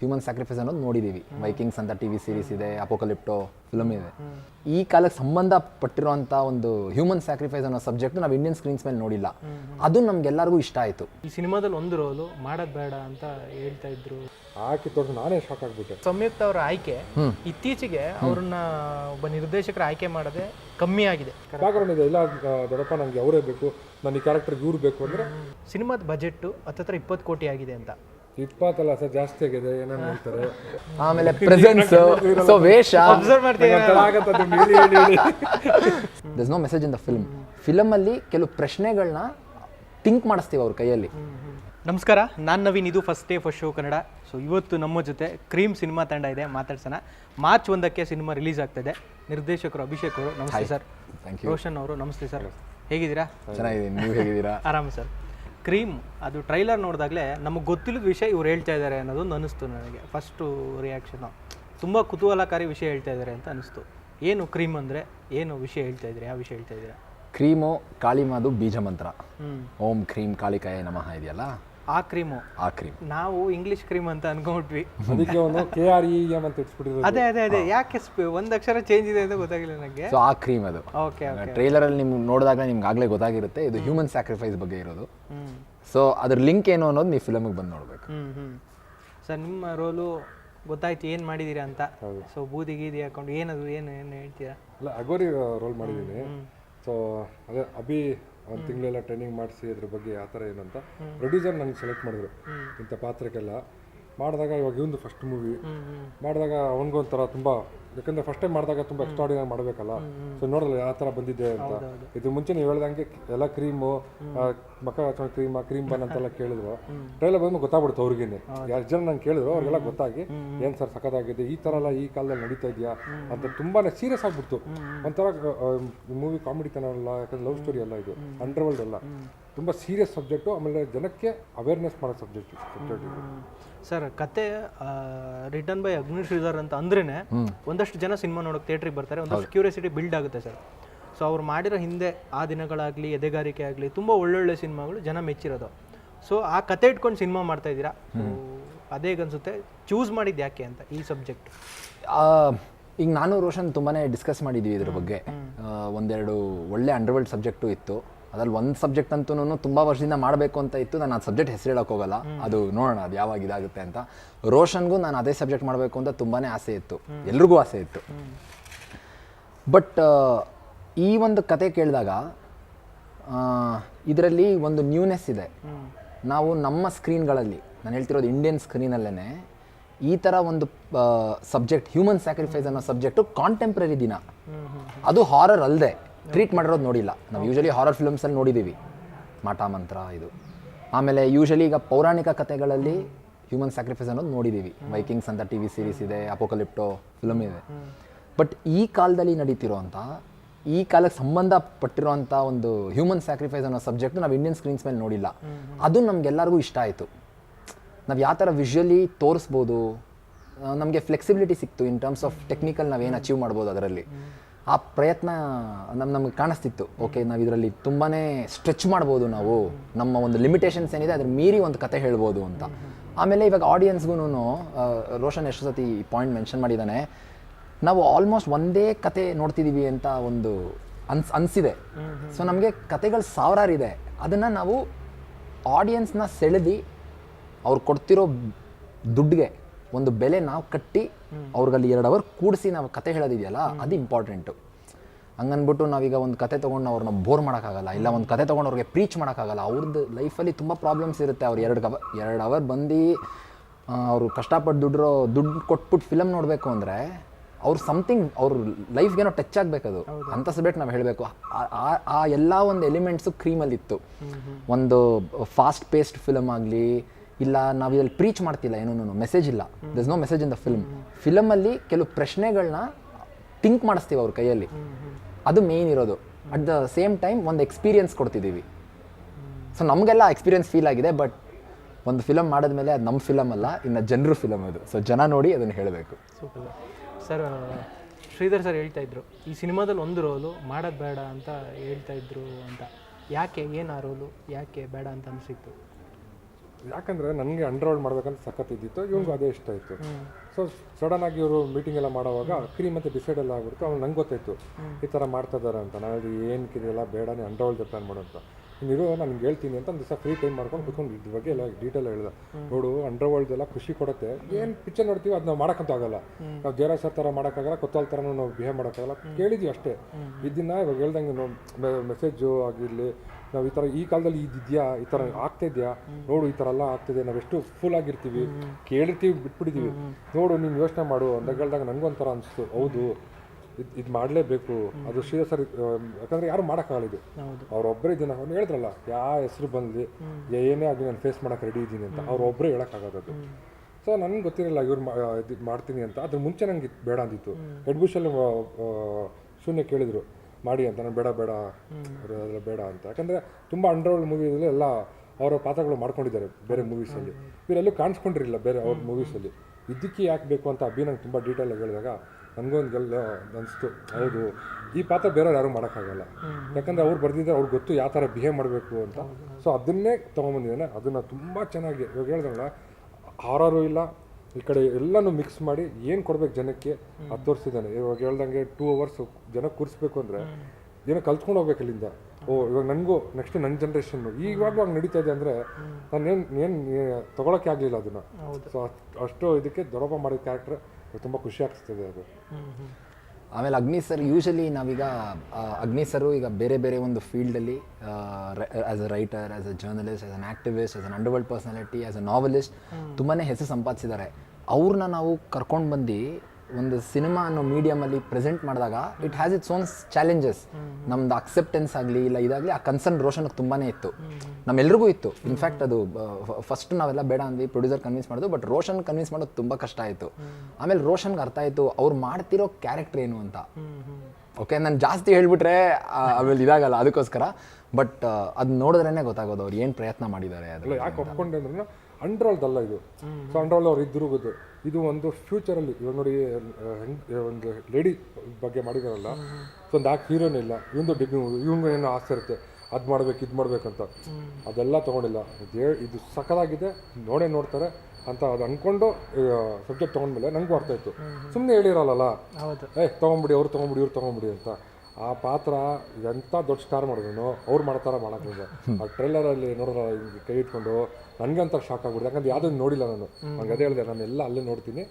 Human sacrifice ಅನ್ನೋದು ನೋಡಿದೀವಿ. Vikings ಅಂತ ಟಿ ವಿ ಸೀರೀಸ್ ಇದೆ ಅಪೋಕಲಿಪ್ಟೋ ಫಿಲಮ್ ಇದೆ. ಈ ಕಾಲಕ್ಕೆ ಸಂಬಂಧಪಟ್ಟಿರುವಂಥ ಒಂದು ಹ್ಯೂಮನ್ ಸ್ಯಾಕ್ರಿಫೈಸ್ ಅನ್ನೋ ಸಬ್ಜೆಕ್ಟ್ ನಾವು ಇಂಡಿಯನ್ ಸ್ಕ್ರೀನ್ಸ್ ಮೇಲೆ ನೋಡಿಲ್ಲ. ಅದು ನಮ್ಗೆಲ್ಲರಿಗೂ ಇಷ್ಟ ಆಯಿತು. ಈ ಸಿನಿಮಾದಲ್ಲಿ ಒಂದು ರೋಲು ಮಾಡೋದು ಬೇಡ ಅಂತ ಹೇಳ್ತಾ ಇದ್ರು. ಹಾಕಿ ತೋರಿಸಿ ನಾನೇ ಶಾಕ್ ಆಗ್ಬಿಟ್ಟೆ. ಸಂಯುಕ್ತ ಅವರ ಆಯ್ಕೆ ಇತ್ತೀಚೆಗೆ ಅವ್ರನ್ನ ಒಬ್ಬ ನಿರ್ದೇಶಕರ ಆಯ್ಕೆ ಮಾಡದೆ ಕಮ್ಮಿ ಆಗಿದೆ. ಬ್ಯಾಕ್ಗ್ರೌಂಡ್ ಇದೆ. ಇಲ್ಲ ದೊಡ್ಡಪ್ಪ ನನಗೆ ಅವರೇ ಬೇಕು. ನನ್ನ ಈ ಕ್ಯಾರೆಕ್ಟರ್ ಇವ್ರು ಬೇಕು ಅಂದರೆ ಸಿನಿಮಾದ ಬಜೆಟ್ಟು ಹತ್ತತ್ರ ಇಪ್ಪತ್ತು ಕೋಟಿ ಆಗಿದೆ ಅಂತ. ಇಪ್ಪತ್ತಲ್ಲ ಸರ್ ಜಾಸ್ತಿ ಆಗಿದೆ ಏನೇನು ಹೇಳ್ತಾರೆ? ಆಮೇಲೆ ಪ್ರೆಸೆನ್ಸ್ ಸೊ ವೇಷ. Observe thus no message in the film ಫಿಲಮಲ್ಲಿ ಕೆಲವು ಪ್ರಶ್ನೆಗಳನ್ನ ಥಿಂಕ್ ಮಾಡಿಸ್ತೀವಿ ಅವ್ರ ಕೈಯಲ್ಲಿ. ನಮಸ್ಕಾರ ನಾನು ನವೀನ್ ಇದು first day first show Kannada. So ಇವತ್ತು ನಮ್ಮ ಜೊತೆ ಕ್ರೀಮ್ ಸಿನಿಮಾ ತಂಡ ಇದೆ ಮಾತಾಡ್ಸೋಣ. ಮಾರ್ಚ್ ಒಂದಕ್ಕೆ ಸಿನಿಮಾ ರಿಲೀಸ್ ಆಗ್ತದೆ. ನಿರ್ದೇಶಕರು ಅಭಿಷೇಕ್ ಅವರು ನಮಸ್ತೆ ಸರ್. ಥ್ಯಾಂಕ್ ಯು ರೋಷನ್ ಅವರು ನಮಸ್ತೆ ಸರ್. ಹೇಗಿದ್ದೀರಾ? ಚೆನ್ನಾಗಿದ್ದೀನಿ ನೀವು ಹೇಗಿದ್ದೀರಾ? ಆರಾಮ ಸರ್. ಕ್ರೀಮ್ ಅದು ಟ್ರೈಲರ್ ನೋಡಿದಾಗಲೇ ನಮಗೆ ಗೊತ್ತಿಲ್ಲದ ವಿಷಯ ಇವ್ರು ಹೇಳ್ತಾ ಇದ್ದಾರೆ ಅನ್ನೋದೊಂದು ಅನಿಸ್ತು ನನಗೆ. ಫಸ್ಟು ರಿಯಾಕ್ಷನು ತುಂಬ ಕುತೂಹಲಕಾರಿ ವಿಷಯ ಹೇಳ್ತಾ ಇದ್ದಾರೆ ಅಂತ ಅನಿಸ್ತು ಏನು ಕ್ರೀಮ್ ಅಂದರೆ ಏನು ವಿಷಯ ಹೇಳ್ತಾ ಇದ್ದೀರಿ ಯಾವ ವಿಷಯ ಹೇಳ್ತಾ ಇದ್ದೀರಾ? ಕ್ರೀಮು ಕಾಳಿಮಾದು ಬೀಜ ಮಂತ್ರ ಓಂ ಕ್ರೀಮ್ ಕಾಳಿಕಾಯ ನಮಃ ಇದೆಯಲ್ಲ? ಆ ಕ್ರೀಮು. ಆ ಕ್ರೀಮ್. ನಾವು ಇಂಗ್ಲಿಷ್ ಕ್ರೀಮ್ ಅಂತ ಅನ್ಕೊಂಡ್ವಿ. ಅದಕ್ಕೆ ಒಂದು ಕೆ ಆರ್ ಇ ಎಂ ಅಂತ ಇಟ್ಸ್ಬಿಟ್ಟಿರೋದು ಅದೇ ಅದೇ ಅದೇ. ಯಾಕೆ ಒಂದು ಒಂದ್ ಅಕ್ಷರ ಚೇಂಜ್ ಇದೆ ಅಂತ ಗೊತ್ತಾಗಿಲ್ಲ ನನಗೆ? ಸೊ ಆ ಕ್ರೀಮ್ ಅದು. ಓಕೆ ಟ್ರೈಲರಲ್ಲಿ ನಿಮ್ಗೆ ನೋಡಿದಾಗ ನಿಮ್ಗೆ ಆಗಲೇ ಗೊತ್ತಾಗಿರುತ್ತೆ ಇದು ಹ್ಯೂಮನ್ ಸ್ಯಾಕ್ರಿಫೈಸ್ ಬಗ್ಗೆ ಇರೋದು. ಹ್ಮ್. ಸೊ ಅದ್ರ ಲಿಂಕ್ ಏನು ಅನ್ನೋದು ನೀವು ಫಿಲಮಿಗೆ ಬಂದು ನೋಡ್ಬೇಕು. ಹ್ಮ್ ಹ್ಮ್. ಸರ್ ನಿಮ್ಮ ರೋಲು ಗೊತ್ತಾಯ್ತು ಏನು ಮಾಡಿದ್ದೀರಾ ಅಂತ? ಸೊ ಬೂದಿ ಗೀದಿ ಹಾಕೊಂಡು ಏನದು ಏನು ಏನು ಹೇಳ್ತೀರಾ? ಅಲ್ಲ ಅಗೋರಿ ರೋಲ್ ಮಾಡಿದ್ದೀನಿ ಸೊ ಅದೇ ಅಭಿ ಒಂದು ತಿಂಗಳೆಲ್ಲ ಟ್ರೈನಿಂಗ್ ಮಾಡಿಸಿ ಅದ್ರ ಬಗ್ಗೆ ಆ ಥರ ಏನಂತ ಪ್ರೊಡ್ಯೂಸರ್ ನನಗೆ ಸೆಲೆಕ್ಟ್ ಮಾಡಿದ್ರು. ಇಂಥ ಪಾತ್ರಕ್ಕೆಲ್ಲ ಮಾಡಿದಾಗ ಇವಾಗ ಇವಂದು ಫಸ್ಟ್ ಮೂವಿ ಮಾಡಿದಾಗ ಅವನಿಗೂ ಒಂಥರ ತುಂಬ ಯಾಕಂದ್ರೆ ಫಸ್ಟ್ ಟೈಮ್ ಮಾಡಿದಾಗ ತುಂಬ ಎಕ್ಸ್ಟ್ರಾಡಿನರಿ ಮಾಡಬೇಕಲ್ಲ? ಸೊ ನೋಡಲ್ಲ ಯಾವ ಥರ ಬಂದಿದೆ ಅಂತ. ಇದು ಮುಂಚೆ ನೀವು ಹೇಳ್ದಂಗೆ ಎಲ್ಲ ಕ್ರೀಮು ಮಕ್ಕಳ ಹಚ್ಕೊಂಡು ಕ್ರೀಮ್ ಕ್ರೀಮ್ ಬನ್ ಅಂತೆಲ್ಲ ಕೇಳಿದ್ರು. ಟ್ರೈಲರ್ ಬಂದು ಗೊತ್ತಾಗ್ಬಿಡ್ತು ಅವ್ರಿಗೇನೆ. ಎಷ್ಟು ಜನ ನಂಗೆ ಕೇಳಿದ್ರು ಅವ್ರಿಗೆಲ್ಲ ಗೊತ್ತಾಗಿ ಏನು ಸರ್ ಸಖತ್ತಾಗಿದೆ ಈ ಥರ ಎಲ್ಲ ಈ ಕಾಲದಲ್ಲಿ ನಡೀತಾ ಇದೆಯಾ ಅಂತ ತುಂಬಾ ಸೀರಿಯಸ್ ಆಗ್ಬಿಡ್ತು. ಒಂಥರ ಮೂವಿ ಕಾಮಿಡಿ ತನ ಅಲ್ಲ ಯಾಕಂದ್ರೆ ಲವ್ ಸ್ಟೋರಿ ಅಲ್ಲ ಇದು. ಅಂಡರ್ ವರ್ಲ್ಡ್ ಅಲ್ಲ. ತುಂಬ ಸೀರಿಯಸ್ ಸಬ್ಜೆಕ್ಟು ಆಮೇಲೆ ಜನಕ್ಕೆ ಅವೇರ್ನೆಸ್ ಮಾಡೋ ಸಬ್ಜೆಕ್ಟ್ ಸಬ್ಜೆಕ್ಟ್ ಸರ್ ಕತೆ ರಿಟರ್ನ್ ಬೈ ಅಗ್ನಿ ಶ್ರೀಧರ್ ಅಂತ ಅಂದ್ರೇ ಒಂದಷ್ಟು ಜನ ಸಿನಿಮಾ ನೋಡೋಕೆ ಥಿಯೇಟ್ರಿಗೆ ಬರ್ತಾರೆ ಒಂದಷ್ಟು ಕ್ಯೂರಿಯಾಸಿಟಿ ಬಿಲ್ಡ್ ಆಗುತ್ತೆ ಸರ್. ಸೊ ಅವ್ರು ಮಾಡಿರೋ ಹಿಂದೆ ಆ ದಿನಗಳಾಗಲಿ ಎದೆಗಾರಿಕೆ ಆಗಲಿ ತುಂಬ ಒಳ್ಳೊಳ್ಳೆ ಸಿನಿಮಾಗಳು ಜನ ಮೆಚ್ಚಿರೋದು. ಸೊ ಆ ಕತೆ ಇಟ್ಕೊಂಡು ಸಿನಿಮಾ ಮಾಡ್ತಾ ಇದ್ದೀರಾ? ಅದೇ ಅನ್ಸುತ್ತೆ ಚೂಸ್ ಮಾಡಿದ್ದು ಯಾಕೆ ಅಂತ ಈ ಸಬ್ಜೆಕ್ಟ್ ಈಗ ನಾನು ರೋಷನ್ ತುಂಬಾ ಡಿಸ್ಕಸ್ ಮಾಡಿದ್ವಿ ಇದ್ರ ಬಗ್ಗೆ. ಒಂದೆರಡು ಒಳ್ಳೆ ಅಂಡರ್ವರ್ಲ್ಡ್ ಸಬ್ಜೆಕ್ಟು ಇತ್ತು. ಅದ್ರಲ್ಲಿ ಒಂದು ಸಬ್ಜೆಕ್ಟ್ ಅಂತೂ ತುಂಬ ವರ್ಷದಿಂದ ಮಾಡಬೇಕು ಅಂತ ಇತ್ತು. ನಾನು ಆ ಸಬ್ಜೆಕ್ಟ್ ಹೆಸರು ಹೇಳಕ್ ಹೋಗಲ್ಲ. ಅದು ನೋಡೋಣ ಅದು ಯಾವಾಗ ಇದಾಗುತ್ತೆ ಅಂತ. ರೋಷನ್ಗೂ ನಾನು ಅದೇ ಸಬ್ಜೆಕ್ಟ್ ಮಾಡಬೇಕು ಅಂತ ತುಂಬಾ ಆಸೆ ಇತ್ತು. ಎಲ್ರಿಗೂ ಆಸೆ ಇತ್ತು. ಬಟ್ ಈ ಒಂದು ಕತೆ ಕೇಳಿದಾಗ ಇದರಲ್ಲಿ ಒಂದು ನ್ಯೂನೆಸ್ ಇದೆ. ನಾವು ನಮ್ಮ ಸ್ಕ್ರೀನ್ಗಳಲ್ಲಿ ನಾನು ಹೇಳ್ತಿರೋದು ಇಂಡಿಯನ್ ಸ್ಕ್ರೀನಲ್ಲೇ ಈ ಥರ ಒಂದು ಸಬ್ಜೆಕ್ಟ್ ಹ್ಯೂಮನ್ ಸ್ಯಾಕ್ರಿಫೈಸ್ ಅನ್ನೋ ಸಬ್ಜೆಕ್ಟು ಕಾಂಟೆಂಪ್ರರಿ ದಿನ. ಅದು ಹಾರರ್ ಅಲ್ಲದೆ ಟ್ರೀಟ್ ಮಾಡಿರೋದು ನೋಡಿಲ್ಲ. ನಾವು ಯೂಶಲಿ ಹಾರರ್ ಫಿಲ್ಮ್ಸಲ್ಲಿ ನೋಡಿದ್ದೀವಿ ಮಾಟ ಮಂತ್ರ ಇದು. ಆಮೇಲೆ ಯೂಶಲಿ ಈಗ ಪೌರಾಣಿಕ ಕಥೆಗಳಲ್ಲಿ ಹ್ಯೂಮನ್ ಸ್ಯಾಕ್ರಿಫೈಸ್ ಅನ್ನೋದು ನೋಡಿದ್ದೀವಿ ವೈಕಿಂಗ್ಸ್ ಅಂತ ಟಿ ವಿ ಸೀರೀಸ್ ಇದೆ ಅಪೋಕಲಿಪ್ಟೋ ಫಿಲಮ್ ಇದೆ. ಬಟ್ ಈ ಕಾಲದಲ್ಲಿ ನಡೀತಿರೋಂಥ ಈ ಕಾಲಕ್ಕೆ ಸಂಬಂಧಪಟ್ಟಿರುವಂಥ ಒಂದು ಹ್ಯೂಮನ್ ಸ್ಯಾಕ್ರಿಫೈಸ್ ಅನ್ನೋ ಸಬ್ಜೆಕ್ಟ್ ನಾವು ಇಂಡಿಯನ್ ಸ್ಕ್ರೀನ್ಸ್ ಮೇಲೆ ನೋಡಿಲ್ಲ. ಅದು ನಮಗೆಲ್ಲರಿಗೂ ಇಷ್ಟ ಆಯಿತು. ನಾವು ಯಾವ ಥರ ವಿಷುವಲಿ ತೋರಿಸ್ಬೋದು ನಮಗೆ ಫ್ಲೆಕ್ಸಿಬಿಲಿಟಿ ಸಿಕ್ತು ಇನ್ ಟರ್ಮ್ಸ್ ಆಫ್ ಟೆಕ್ನಿಕಲ್ ನಾವೇನು ಅಚೀವ್ ಮಾಡ್ಬೋದು ಅದರಲ್ಲಿ. ಆ ಪ್ರಯತ್ನ ನಮ್ಮ ನಮಗೆ ಕಾಣಿಸ್ತಿತ್ತು. ಓಕೆ ನಾವು ಇದರಲ್ಲಿ ತುಂಬಾ ಸ್ಟ್ರೆಚ್ ಮಾಡ್ಬೋದು ನಾವು. ನಮ್ಮ ಒಂದು ಲಿಮಿಟೇಷನ್ಸ್ ಏನಿದೆ ಅದ್ರ ಮೀರಿ ಒಂದು ಕತೆ ಹೇಳ್ಬೋದು ಅಂತ. ಆಮೇಲೆ ಇವಾಗ ಆಡಿಯನ್ಸ್ಗೂ ರೋಷನ್ ಎಷ್ಟು ಸತಿ ಪಾಯಿಂಟ್ ಮೆನ್ಷನ್ ಮಾಡಿದ್ದಾನೆ, ನಾವು ಆಲ್ಮೋಸ್ಟ್ ಒಂದೇ ಕತೆ ನೋಡ್ತಿದ್ದೀವಿ ಅಂತ ಒಂದು ಅನ್ಸ್, ಅನಿಸಿದೆ. ಸೊ ನಮಗೆ ಕತೆಗಳು ಸಾವಿರಾರು ಇದೆ ಅದನ್ನು ನಾವು ಆಡಿಯನ್ಸ್ನ ಸೆಳೆದಿ ಅವ್ರು ಕೊಡ್ತಿರೋ ದುಡ್ಡಿಗೆ ಒಂದು ಬೆಲೆ ನಾವು ಕಟ್ಟಿ ಅವ್ರಿಗಲ್ಲಿ ಎರಡು ಅವರ್ ಕೂಡಿಸಿ ನಾವು ಕತೆ ಹೇಳೋದಿದೆಯಲ್ಲ ಅದು ಇಂಪಾರ್ಟೆಂಟು ಹಂಗನ್ಬಿಟ್ಟು ನಾವೀಗ ಒಂದು ಕತೆ ತೊಗೊಂಡು ಅವ್ರನ್ನ ಬೋರ್ ಮಾಡೋಕ್ಕಾಗಲ್ಲ ಇಲ್ಲ ಒಂದು ಕತೆ ತೊಗೊಂಡು ಅವ್ರಿಗೆ ಪ್ರೀಚ್ ಮಾಡೋಕ್ಕಾಗಲ್ಲ ಅವ್ರದ್ದು ಲೈಫಲ್ಲಿ ತುಂಬ ಪ್ರಾಬ್ಲಮ್ಸ್ ಇರುತ್ತೆ ಅವ್ರು ಎರಡು ಕವ ಎರಡು ಅವರ್ ಬಂದು ಅವರು ಕಷ್ಟಪಟ್ಟು ದುಡ್ಡಿರೋ ದುಡ್ಡು ಕೊಟ್ಬಿಟ್ಟು ಫಿಲಮ್ ನೋಡಬೇಕು ಅಂದರೆ ಅವ್ರು ಸಮಥಿಂಗ್ ಅವ್ರ ಲೈಫ್ಗೇನೋ ಟಚ್ ಆಗಬೇಕದು. ಅಂತ ಸಬ್ಜೆಕ್ಟ್ ನಾವು ಹೇಳಬೇಕು. ಆ ಎಲ್ಲ ಒಂದು ಎಲಿಮೆಂಟ್ಸು ಕ್ರೀಮಲ್ಲಿತ್ತು ಒಂದು ಫಾಸ್ಟ್ ಪೇಸ್ಡ್ ಫಿಲಮ್ ಆಗಲಿ ಇಲ್ಲ ನಾವು ಇದ್ರಲ್ಲಿ ಪ್ರೀಚ್ ಮಾಡ್ತಿಲ್ಲ ಏನೂ ಮೆಸೇಜ್ ಇಲ್ಲ. Thus no message in the film ಫಿಲಮಲ್ಲಿ ಕೆಲವು ಪ್ರಶ್ನೆಗಳನ್ನ ಥಿಂಕ್ ಮಾಡಿಸ್ತೀವಿ ಅವ್ರ ಕೈಯಲ್ಲಿ. ಅದು ಮೇನ್ ಇರೋದು. ಅಟ್ ದ ಸೇಮ್ ಟೈಮ್ ಒಂದು ಎಕ್ಸ್ಪೀರಿಯನ್ಸ್ ಕೊಡ್ತಿದ್ದೀವಿ. ಸೊ ನಮಗೆಲ್ಲ ಎಕ್ಸ್ಪೀರಿಯನ್ಸ್ ಫೀಲ್ ಆಗಿದೆ ಬಟ್ ಒಂದು ಫಿಲಮ್ ಮಾಡಿದ್ಮೇಲೆ ಅದು ನಮ್ಮ ಫಿಲಮ್ ಅಲ್ಲ ಇನ್ನು ಜನರು ಫಿಲಮ್ ಅದು. ಸೊ ಜನ ನೋಡಿ ಅದನ್ನು ಹೇಳಬೇಕು. ಸೂಪರ್ ಸರ್ ಶ್ರೀಧರ್ ಸರ್ ಹೇಳ್ತಾ ಇದ್ರು ಈ ಸಿನಿಮಾದಲ್ಲಿ ಒಂದು ರೋಲು ಮಾಡೋದು ಬೇಡ ಅಂತ ಹೇಳ್ತಾ ಇದ್ರು ಅಂತ. ಯಾಕೆ ಏನು ಆ ರೋಲು ಯಾಕೆ ಬೇಡ ಅಂತ ಅನಿಸಿತ್ತು? ಯಾಕಂದ್ರೆ ನನಗೆ ಅಂಡರ್ವರ್ಲ್ಡ್ ಮಾಡ್ಬೇಕಂತ ಸಖತ್ ಇದ್ದಿತ್ತು ಇವಂಗೂ ಅದೇ ಇಷ್ಟ ಇತ್ತು. ಸೊ ಸಡನ್ ಆಗಿ ಇವರು ಮೀಟಿಂಗ್ ಎಲ್ಲ ಮಾಡುವಾಗ ಕ್ರೀಮ್ ಅಂತ ಡಿಸೈಡ್ ಎಲ್ಲ ಆಗ್ಬಿಡ್ತು ಅವ್ನು ನಂಗೆ ಗೊತ್ತಾಯ್ತು, ಈ ಥರ ಮಾಡ್ತಾ ಇದ್ದಾರೆ ಅಂತ. ನಾನು ಏನು ಏನಕ್ಕಿದೆಯಲ್ಲ ಬೇಡ, ನೀನು ಅಂಡರ್ವರ್ಲ್ಡ್ ಪ್ಲಾನ್ ಮಾಡು ಅಂತ. ನೀನು ನನಗೆ ನಿಂಗೆ ಹೇಳ್ತೀನಿ ಅಂತ ಒಂದು ದಿವಸ ಫ್ರೀ ಟೈಮ್ ಮಾಡ್ಕೊಂಡು ಕುತ್ಕೊಂಡು ಇದ್ರ ಬಗ್ಗೆ ಎಲ್ಲ ಡೀಟೇಲ್ ಹೇಳಿದೆ. ನೋಡು ಅಂಡರ್ವರ್ಲ್ಡ್ ಎಲ್ಲ ಖುಷಿ ಕೊಡುತ್ತೆ. ಏನು ಪಿಕ್ಚರ್ ನೋಡ್ತೀವಿ ಅದು ನಾವು ಮಾಡೋಕ್ಕಂತಾಗಲ್ಲ ನಾವು ದೇವರಾಜ್ ಸರ್ ಥರ ಮಾಡೋಕ್ಕಾಗಲ್ಲ, ಕೊತ್ತಾಲ್ ಥರನೂ ನಾವು ಬಿಹೇವ್ ಮಾಡೋಕ್ಕಾಗಲ್ಲ. ಕೇಳಿದ್ವಿ ಅಷ್ಟೇ. ಇದನ್ನ ಇವಾಗ ಹೇಳ್ದಂಗೆ ಮೆಸೇಜು ಆಗಿರಲಿ ನಾವು ಈ ಥರ ಈ ಕಾಲದಲ್ಲಿ ಇದಿದೆಯಾ ಈ ಥರ ಆಗ್ತಿದ್ಯಾ ನೋಡು ಈ ಥರ ಎಲ್ಲ ಆಗ್ತಿದೆ. ನಾವೆಷ್ಟು ಫುಲ್ ಆಗಿರ್ತೀವಿ. ಕೇಳಿರ್ತೀವಿ ಬಿಟ್ಬಿಟ್ಟಿದ್ದೀವಿ ನೋಡು ನೀನು ಯೋಚನೆ ಮಾಡು. ಅಂತ ಹೇಳಿದಾಗ ನನಗೊಂಥರ ಅನಿಸ್ತು. ಹೌದು ಇದು ಇದು ಮಾಡಲೇಬೇಕು. ಅದು ಶ್ರೀ ಸರ್ ಯಾಕಂದ್ರೆ ಯಾರು ಮಾಡೋಕ್ಕಾಗಲ್ಲ ಇದು. ಅವ್ರೊಬ್ಬರೇ ಜನ ಅವ್ನು ಹೇಳಿದ್ರಲ್ಲ ಯಾವ ಹೆಸರು ಬಂದು ಏನೇ ಆಗಲಿ ನಾನು ಫೇಸ್ ಮಾಡೋಕೆ ರೆಡಿ ಇದ್ದೀನಿ ಅಂತ. ಅವ್ರೊಬ್ಬರೇ ಹೇಳೋಕ್ಕಾಗೋದು ಅದು. ಸೊ ನನಗೆ ಗೊತ್ತಿರಲಿಲ್ಲ ಇವ್ರು ಇದು ಮಾಡ್ತೀನಿ ಅಂತ. ಅದ್ರ ಮುಂಚೆ ನಂಗೆ ಇದು ಬೇಡ ಅಂದಿತ್ತು ಎಡ್ಬುಷಲ್ಲಿ ಶೂನ್ಯ ಕೇಳಿದ್ರು. ಮಾಡಿ ಅಂತ ನಾನು ಬೇಡ ಬೇಡ ಅದೆಲ್ಲ ಬೇಡ ಅಂತ. ಯಾಕಂದರೆ ತುಂಬ ಅಂಡರ್ವರ್ಲ್ಡ್ ಮೂವೀಸಲ್ಲಿ ಎಲ್ಲ ಅವರ ಪಾತ್ರಗಳು ಮಾಡ್ಕೊಂಡಿದ್ದಾರೆ ಬೇರೆ ಮೂವೀಸಲ್ಲಿ ಇವರೆಲ್ಲೂ ಕಾಣಿಸ್ಕೊಂಡಿರಲಿಲ್ಲ ಬೇರೆ ಅವ್ರ ಮೂವೀಸಲ್ಲಿ ಇದಕ್ಕೆ ಯಾಕೆ ಬೇಕು ಅಂತ ಅಭಿ ನಂಗೆ ತುಂಬ ಡೀಟೇಲಾಗಿ ಹೇಳಿದಾಗ ನನಗೊಂದು ಗೆಲ್ಲ ಅನಿಸ್ತು ಹೌದು ಈ ಪಾತ್ರ ಬೇರೆ ಯಾರು ಮಾಡೋಕ್ಕಾಗಲ್ಲ. ಯಾಕಂದರೆ ಅವ್ರು ಬರೆದಿದ್ದರೆ ಅವ್ರಿಗೆ ಗೊತ್ತು ಯಾವ ಥರ ಬಿಹೇವ್ ಮಾಡಬೇಕು ಅಂತ. ಸೊ ಅದನ್ನೇ ತೊಗೊಂಬಂದಿದ್ದಾನೆ ಅದನ್ನು ತುಂಬ ಚೆನ್ನಾಗಿ ಇವಾಗ ಹೇಳ್ದಲ್ಲ ಹಾರರು ಇಲ್ಲ ಈ ಕಡೆ ಎಲ್ಲನೂ ಮಿಕ್ಸ್ ಮಾಡಿ ಏನು ಕೊಡ್ಬೇಕು ಜನಕ್ಕೆ ಅದು ತೋರಿಸಿದ್ದಾನೆ. ಇವಾಗ ಹೇಳ್ದಂಗೆ ಟೂ ಅವರ್ಸ್ ಜನ ಕೂರಿಸ್ಬೇಕು ಅಂದರೆ ಏನೋ ಕಲ್ತ್ಕೊಂಡು ಹೋಗ್ಬೇಕು ಇಲ್ಲಿಂದ. ಓ ಇವಾಗ ನನಗೂ ನೆಕ್ಸ್ಟ್ ನನ್ನ ಜನ್ರೇಷನ್ನು ಇವಾಗವಾಗ ನಡೀತಾ ಇದೆ ಅಂದರೆ ನಾನೇನು ಏನು ತೊಗೊಳಕ್ಕೆ ಆಗಲಿಲ್ಲ ಅದನ್ನು. ಸೊ ಅಷ್ಟು ಇದಕ್ಕೆ ದೊಡ್ಡಪ್ಪ ಮಾಡಿದ ಕ್ಯಾರೆಕ್ಟರ್ ತುಂಬ ಖುಷಿ ಆಗ್ತಿದೆ ಅದು. ಆಮೇಲೆ ಅಗ್ನಿ ಸರ್ ಯೂಶಲಿ ನಾವೀಗ ಅಗ್ನಿ ಸರು ಈಗ ಬೇರೆ ಬೇರೆ ಒಂದು ಫೀಲ್ಡಲ್ಲಿ as a writer as a journalist as an activist as an underworld personality as a novelist ತುಂಬಾ ಹೆಸರು ಸಂಪಾದಿಸಿದ್ದಾರೆ. ಅವ್ರನ್ನ ನಾವು ಕರ್ಕೊಂಡು ಬಂದು ಒಂದು ಸಿನಿಮಾ ಅನ್ನೋ ಮೀಡಿಯಮಲ್ಲಿ ಪ್ರೆಸೆಂಟ್ ಮಾಡಿದಾಗ it has its own challenges ನಮ್ದು ಅಕ್ಸೆಪ್ಟೆನ್ಸ್ ಆಗಲಿ ಇಲ್ಲ ಇದಾಗಲಿ ಆ ಕನ್ಸರ್ನ್ ರೋಷನ್ಗೆ ತುಂಬಾ ಇತ್ತು. ನಮ್ಮೆಲ್ರಿಗೂ ಇತ್ತು. ಇನ್ಫ್ಯಾಕ್ಟ್ ಅದು ಫಸ್ಟ್ ನಾವೆಲ್ಲ ಬೇಡ ಅಂದ್ವಿ ಪ್ರೊಡ್ಯೂಸರ್ ಕನ್ವಿನ್ಸ್ ಮಾಡೋದು ಬಟ್ ರೋಷನ್ ಕನ್ವಿನ್ಸ್ ಮಾಡೋದು ತುಂಬ ಕಷ್ಟ ಆಯಿತು. ಆಮೇಲೆ ರೋಷನ್ಗೆ ಅರ್ಥ ಆಯಿತು ಅವ್ರು ಮಾಡ್ತಿರೋ ಕ್ಯಾರೆಕ್ಟರ್ ಏನು ಅಂತ. ಓಕೆ ನಾನು ಜಾಸ್ತಿ ಹೇಳ್ಬಿಟ್ರೆ ಆಮೇಲೆ ಇದಾಗಲ್ಲ ಅದಕ್ಕೋಸ್ಕರ. ಬಟ್ ಅದು ನೋಡಿದ್ರೇ ಗೊತ್ತಾಗೋದು ಅವ್ರು ಏನು ಪ್ರಯತ್ನ ಮಾಡಿದ್ದಾರೆ ಅದು ಅಲ್ಲ ಯಾಕೆ ಒಪ್ಕೊಂಡೆ ಅಂದ್ರೆ ಅಂಡರ್ವರ್ಲ್ಡ್ ಅಲ್ಲ ಇದು. ಸೊ ಅಂಡರ್ವರ್ಲ್ಡ್ ಅವ್ರು ಇದ್ರು ಗೊತ್ತು. ಇದು ಒಂದು ಫ್ಯೂಚರಲ್ಲಿ ಇವಾಗ ನೋಡಿ ಒಂದು ಲೇಡಿ ಬಗ್ಗೆ ಮಾಡಿದಾರಲ್ಲ ಸೊ ಒಂದು ಯಾಕೆ ಹೀರೋನ್ ಇಲ್ಲ ಇವಂದು ಡಿಗ್ರಿ ಇವಂಗ ಏನೋ ಆಸೆ ಇರುತ್ತೆ ಅದು ಮಾಡ್ಬೇಕು ಇದು ಮಾಡ್ಬೇಕಂತ. ಅದೆಲ್ಲ ತೊಗೊಂಡಿಲ್ಲ. ಇದು ಸಕಲಾಗಿದೆ ನೋಡೇ ನೋಡ್ತಾರೆ ಅಂತ ಅದು ಅಂದ್ಕೊಂಡು ಸಬ್ಜೆಕ್ಟ್ ತೊಗೊಂಡ್ಮೇಲೆ ನನಗೂ ಅರ್ಥ ಇತ್ತು ಸುಮ್ಮನೆ ಹೇಳಿರಲ್ಲ ಹೌದು. ಏ ತೊಗೊಂಬಿಡಿ ಅವ್ರು ತೊಗೊಂಬಿಡಿ ಇವ್ರು ತೊಗೊಂಬಿಡಿ ಅಂತ. ಆ ಪಾತ್ರ ಎಂಥ ದೊಡ್ಡ ಸ್ಟಾರ್ ಮಾಡಿದ್ರು ಅವ್ರು ಮಾಡ್ತಾರ ಮಾಡೋಕ್ಕಿಲ್ಲ ಆ ಟ್ರೈಲರಲ್ಲಿ ನೋಡಿದ್ರೆ ಹಿಂಗೆ ಕೈ ಇಟ್ಕೊಂಡು ನನಗಂತ ಶಾಕ್ ಆಗ್ಬಿಡ್ತು. ಯಾಕಂದ್ರೆ ಯಾವುದೂ ನೋಡಿಲ್ಲ ನಾನು. ನಂಗೆ ಅದೇ ಹೇಳಿದೆ ನಾನು ಎಲ್ಲ ಅಲ್ಲೇ ನೋಡ್ತೀನಿ.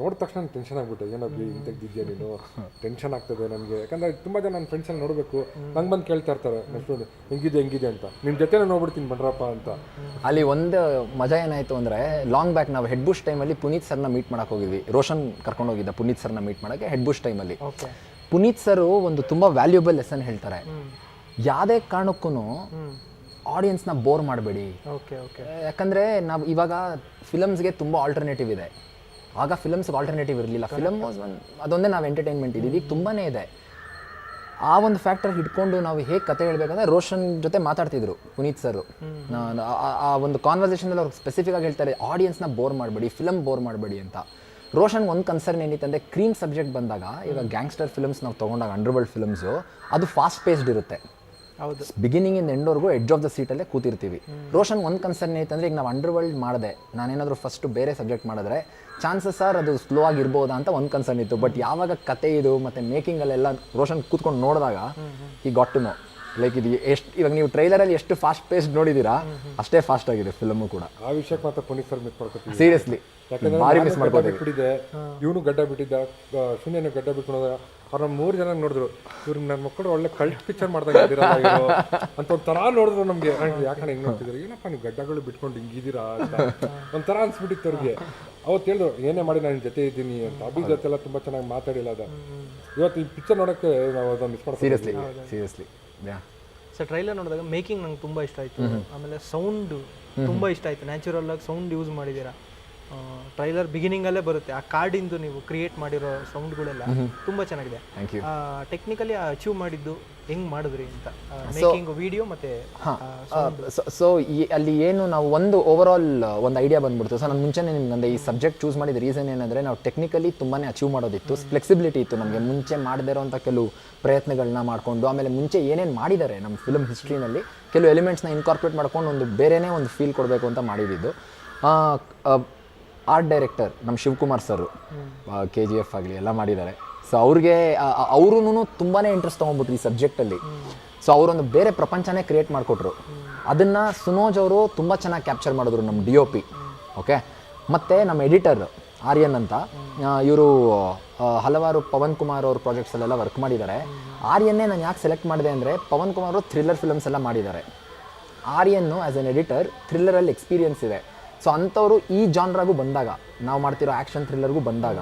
ನೋಡಿದ ತಕ್ಷಣ ಟೆನ್ಷನ್ ಆಗ್ಬಿಟ್ಟೆ. ಏನೋ ಹಿಂಗೆ ತೆಗ್ದಿದ್ಯಾ ನೀನು? ಟೆನ್ಷನ್ ಆಗ್ತದೆ ನನಗೆ. ಯಾಕಂದ್ರೆ ತುಂಬ ಜನ ನನ್ನ ಫ್ರೆಂಡ್ಸಲ್ಲಿ ನೋಡಬೇಕು. ನಂಗೆ ಬಂದು ಕೇಳ್ತಾ ಇರ್ತಾರೆ ನೆಕ್ಸ್ಟ್ ಹೆಂಗಿದೆ ಹೆಂಗಿದೆ ಅಂತ. ನಿಮ್ಮ ಜೊತೆನೇ ನೋಡ್ಬಿಡ್ತೀನಿ ಬಂಡ್ರಪ್ಪ ಅಂತ. ಅಲ್ಲಿ ಒಂದು ಮಜಾ ಏನಾಯಿತು ಅಂದರೆ ಲಾಂಗ್ ಬ್ಯಾಕ್ ನಾವು ಹೆಡ್ ಬುಷ್ ಟೈಮಲ್ಲಿ ಪುನೀತ್ ಸರ್ನ ಮೀಟ್ ಮಾಡೋಕೆ ಹೋಗಿದ್ವಿ. ರೋಷನ್ ಕರ್ಕೊಂಡು ಹೋಗಿದ್ದ ಪುನೀತ್ ಸರ್ನ ಮೀಟ್ ಮಾಡೋಕ್ಕೆ ಹೆಡ್ ಬುಷ್ ಟೈಮಲ್ಲಿ ಓಕೆ ಪುನೀತ್ ಸರು ಒಂದು ತುಂಬ ವ್ಯಾಲ್ಯೂಬಲ್ ಲೆಸನ್ ಹೇಳ್ತಾರೆ. ಯಾವುದೇ ಕಾರಣಕ್ಕೂ ಆಡಿಯನ್ಸ್ನ ಬೋರ್ ಮಾಡಬೇಡಿ. Okay okay. ಯಾಕಂದರೆ ನಾವು ಇವಾಗ ಫಿಲಮ್ಸ್ಗೆ ತುಂಬ ಆಲ್ಟರ್ನೇಟಿವ್ ಇದೆ. ಆಗ ಫಿಲಮ್ಸ್ಗೆ ಆಲ್ಟರ್ನೇಟಿವ್ ಇರಲಿಲ್ಲ. ಫಿಲಮ್ ವಾಸ್ ಒನ್ ಅದೊಂದೇ ನಾವು ಎಂಟರ್ಟೈನ್ಮೆಂಟ್ ಇದೆ ಈಗ ತುಂಬಾ ಇದೆ. ಆ ಒಂದು ಫ್ಯಾಕ್ಟರ್ ಹಿಡ್ಕೊಂಡು ನಾವು ಹೇಗೆ ಕತೆ ಹೇಳ್ಬೇಕಂದ್ರೆ ರೋಷನ್ ಜೊತೆ ಮಾತಾಡ್ತಿದ್ರು ಪುನೀತ್ ಸರ್ ಆ ಒಂದು ಕಾನ್ವರ್ಸೇಷನಲ್ಲಿ ಅವ್ರು ಸ್ಪೆಸಿಫಿಕ್ ಆಗಿ ಹೇಳ್ತಾರೆ ಆಡಿಯನ್ಸ್ನ ಬೋರ್ ಮಾಡಬೇಡಿ ಫಿಲಮ್ ಬೋರ್ ಮಾಡಬೇಡಿ ಅಂತ. ರೋಷನ್ ಒಂದು ಕನ್ಸರ್ನ್ ಏನಿತ್ತಂದ್ರೆ ಕ್ರೀಮ್ ಸಬ್ಜೆಕ್ಟ್ ಬಂದಾಗ ಈಗ ಗ್ಯಾಂಗ್ಸ್ಟರ್ ಫಿಲಮ್ಸ್ ನಾವು ತೊಗೊಂಡಾಗ ಅಂಡರ್ವರ್ಲ್ಡ್ ಫಿಲಮ್ಸು ಅದು ಫಾಸ್ಟ್ ಪೇಸ್ಡ್ ಇರುತ್ತೆ. ಹೌದು. ಬಿಗಿನಿಂಗ್ ಇಂದ ಎಂಡ್ವರೆಗೂ ಎಡ್ಜ್ ಆಫ್ ದ ಸೀಟಲ್ಲೇ ಕೂತಿರ್ತೀವಿ. ರೋಷನ್ ಒಂದು ಕನ್ಸರ್ನ್ ಐತಂದ್ರೆ ಈಗ ನಾವು ಅಂಡರ್ವರ್ಲ್ಡ್ ಮಾಡಿದೆ ನಾನೇನಾದರೂ ಫಸ್ಟ್ ಬೇರೆ ಸಬ್ಜೆಕ್ಟ್ ಮಾಡಿದ್ರೆ ಚಾನ್ಸಸ್ ಸರ್ ಅದು ಸ್ಲೋ ಆಗಿರ್ಬೋದಾ ಅಂತ ಒಂದು ಕನ್ಸರ್ನ್ ಇತ್ತು. ಬಟ್ ಯಾವಾಗ ಕತೆ ಇದು ಮತ್ತು ಮೇಕಿಂಗಲ್ಲೆಲ್ಲ ರೋಷನ್ ಕೂತ್ಕೊಂಡು ನೋಡಿದಾಗ ಈ ಗಾಟ್ ಟು ನೋ ಲೈಕ್ ಇದು ಎಷ್ಟು ಇವಾಗ ನೀವು ಟ್ರೈಲರಲ್ಲಿ ಎಷ್ಟು ಫಾಸ್ಟ್ ಪೇಸ್ ನೋಡಿದ್ದೀರಾ ಅಷ್ಟೇ ಫಾಸ್ಟ್ ಆಗಿದೆ ಫಿಲಮ್ ಕೂಡ. ಆ ವಿಷಯಕ್ಕೆ ಮಾತ್ರ ಪುನೀತ್ ಸರ್ ಮಿಸ್ ಮಾಡ್ಕೊತೀವಿ. ಸೀರಿಯಸ್ಲಿ ಭಾರಿ ಮಿಸ್ ಇವನು ಗಡ್ಡ ಬಿಟ್ಟಿದ್ದ ಶೂನ್ಯನ ಗಡ್ಡ ಬಿಟ್ಕೊಂಡ ಅವ್ರ ಮೂರು ಜನ ನೋಡಿದ್ರು. ಇವ್ರು ನನ್ನ ಮಕ್ಕಳು ಒಳ್ಳೆ ಕಲ್ಟ್ ಪಿಕ್ಚರ್ ಮಾಡ್ದಾಗ ಅಂತ ಒಂಥರ ನೋಡಿದ್ರು ನಮಗೆ. ಯಾಕಂದ್ರೆ ಹಿಂಗ್ ನೋಡ್ತಿದ್ರು ಏನಪ್ಪ ನೀವು ಗಡ್ಡಗಳು ಬಿಟ್ಕೊಂಡು ಹಿಂಗಿದ್ದೀರಾ ಅಂತ. ಒಂಥರ ಅನ್ಸ್ಬಿಟ್ಟಿತ್ತು ಅವ್ರಿಗೆ. ಅವತ್ತು ಹೇಳಿದ್ರು ಏನೇ ಮಾಡಿ ನಾನು ಜೊತೆ ಇದ್ದೀನಿ ಅಂತ. ಅಭಿ ಜೊತೆ ಎಲ್ಲ ತುಂಬ ಚೆನ್ನಾಗಿ ಮಾತಾಡಿಲ್ಲ ಅದ. ಇವತ್ತು ಈ ಪಿಕ್ಚರ್ ನೋಡಕ್ಕೆ ನಾವು ಅದನ್ನ ಮಿಸ್ ಮಾಡ್ತೀವಿ ಸೀರಿಯಸ್ಲಿ ಸೀರಿಯಸ್ಲಿ ಸರ್ ಟ್ರೈಲರ್ ನೋಡಿದಾಗ ಮೇಕಿಂಗ್ ನಂಗೆ ತುಂಬ ಇಷ್ಟ ಆಯಿತು. ಆಮೇಲೆ ಸೌಂಡ್ ತುಂಬ ಇಷ್ಟ ಆಯಿತು. ನ್ಯಾಚುರಲ್ ಆಗಿ ಸೌಂಡ್ ಯೂಸ್ ಮಾಡಿದ್ದೀರಾ. ಟ್ರೈಲರ್ ಬಿಗಿನಿಂಗಲ್ಲೇ ಬರುತ್ತೆ. ಆ ಕಾರ್ಡಿಂದು ನೀವು ಕ್ರಿಯೇಟ್ ಮಾಡಿರೋ ಸೌಂಡ್ಗಳೆಲ್ಲ ತುಂಬಾ ಚೆನ್ನಾಗಿದೆ. ಟೆಕ್ನಿಕಲಿ ಅಚೀವ್ ಮಾಡಿದ್ದು ಹೆಂಗ್ ಮಾಡಿದ್ರಿ ಅಂತ ಮೇಕಿಂಗ್ ವಿಡಿಯೋ ಮತ್ತೆ ಸೊ ಅಲ್ಲಿ ಏನು ನಾವು ಒಂದು ಓವರ್ ಆಲ್ ಒಂದು ಐಡಿಯಾ ಬಂದ್ಬಿಡ್ತು. ಸೊ ನಾನು ಮುಂಚೆನೇ ನಿಮ್ಗೆ ಈ ಸಬ್ಜೆಕ್ಟ್ ಚೂಸ್ ಮಾಡಿದ ರೀಸನ್ ಏನಂದ್ರೆ ನಾವು ಟೆಕ್ನಿಕಲಿ ತುಂಬಾನೇ ಅಚೀವ್ ಮಾಡೋದಿತ್ತು. ಫ್ಲೆಕ್ಸಿಬಿಲಿಟಿ ಇತ್ತು ನಮಗೆ. ಮುಂಚೆ ಮಾಡದೇ ಇರೋಂಥ ಕೆಲವು ಪ್ರಯತ್ನಗಳನ್ನ ಮಾಡಿಕೊಂಡು ಆಮೇಲೆ ಮುಂಚೆ ಏನೇನು ಮಾಡಿದ್ದಾರೆ ನಮ್ಮ ಫಿಲ್ಮ್ ಹಿಸ್ಟ್ರಿನಲ್ಲಿ ಕೆಲವು ಎಲಿಮೆಂಟ್ಸ್ನ ಇನ್ಕಾರ್ಪೊರೇಟ್ ಮಾಡ್ಕೊಂಡು ಒಂದು ಬೇರೆನೇ ಒಂದು ಫೀಲ್ ಕೊಡಬೇಕು ಅಂತ ಮಾಡಿದ್ದು. ಆರ್ಟ್ ಡೈರೆಕ್ಟರ್ ನಮ್ಮ Shivakumar sir K G F ಆಗಲಿ ಎಲ್ಲ ಮಾಡಿದ್ದಾರೆ. ಸೊ ಅವ್ರಿಗೆ ಅವರು ತುಂಬಾ ಇಂಟ್ರೆಸ್ಟ್ ತೊಗೊಂಡ್ಬಿಟ್ರು ಈ ಸಬ್ಜೆಕ್ಟಲ್ಲಿ ಸೊ ಅವರೊಂದು ಬೇರೆ ಪ್ರಪಂಚನೇ ಕ್ರಿಯೇಟ್ ಮಾಡಿಕೊಟ್ರು. ಅದನ್ನು ಸುನೋಜ್ ಅವರು ತುಂಬ ಚೆನ್ನಾಗಿ ಕ್ಯಾಪ್ಚರ್ ಮಾಡಿದ್ರು ನಮ್ಮ ಡಿ ಒ ಪಿ ಓಕೆ ಮತ್ತು ನಮ್ಮ ಎಡಿಟರ್ ಆರ್ಯನ್ ಅಂತ ಇವರು ಹಲವಾರು ಪವನ್ ಕುಮಾರ್ ಅವ್ರ ಪ್ರಾಜೆಕ್ಟ್ಸಲ್ಲೆಲ್ಲ ವರ್ಕ್ ಮಾಡಿದ್ದಾರೆ. ಆರ್ಯನ್ನೇ ನಾನು ಯಾಕೆ ಸೆಲೆಕ್ಟ್ ಮಾಡಿದೆ ಅಂದರೆ, ಪವನ್ ಕುಮಾರ್ ಅವರು ಥ್ರಿಲ್ಲರ್ ಫಿಲಮ್ಸ್ ಎಲ್ಲ ಮಾಡಿದ್ದಾರೆ. ಆರ್ಯನ್ನು ಆ್ಯಸ್ ಎನ್ ಎಡಿಟರ್ ಥ್ರಿಲ್ಲರಲ್ಲಿ ಎಕ್ಸ್ಪೀರಿಯನ್ಸ್ ಇದೆ. ಸೊ ಅಂಥವರು ಈ ಜಾನ್ರಾಗೂ ಬಂದಾಗ, ನಾವು ಮಾಡ್ತಿರೋ ಆ್ಯಕ್ಷನ್ ಥ್ರಿಲ್ಲರ್ಗೂ ಬಂದಾಗ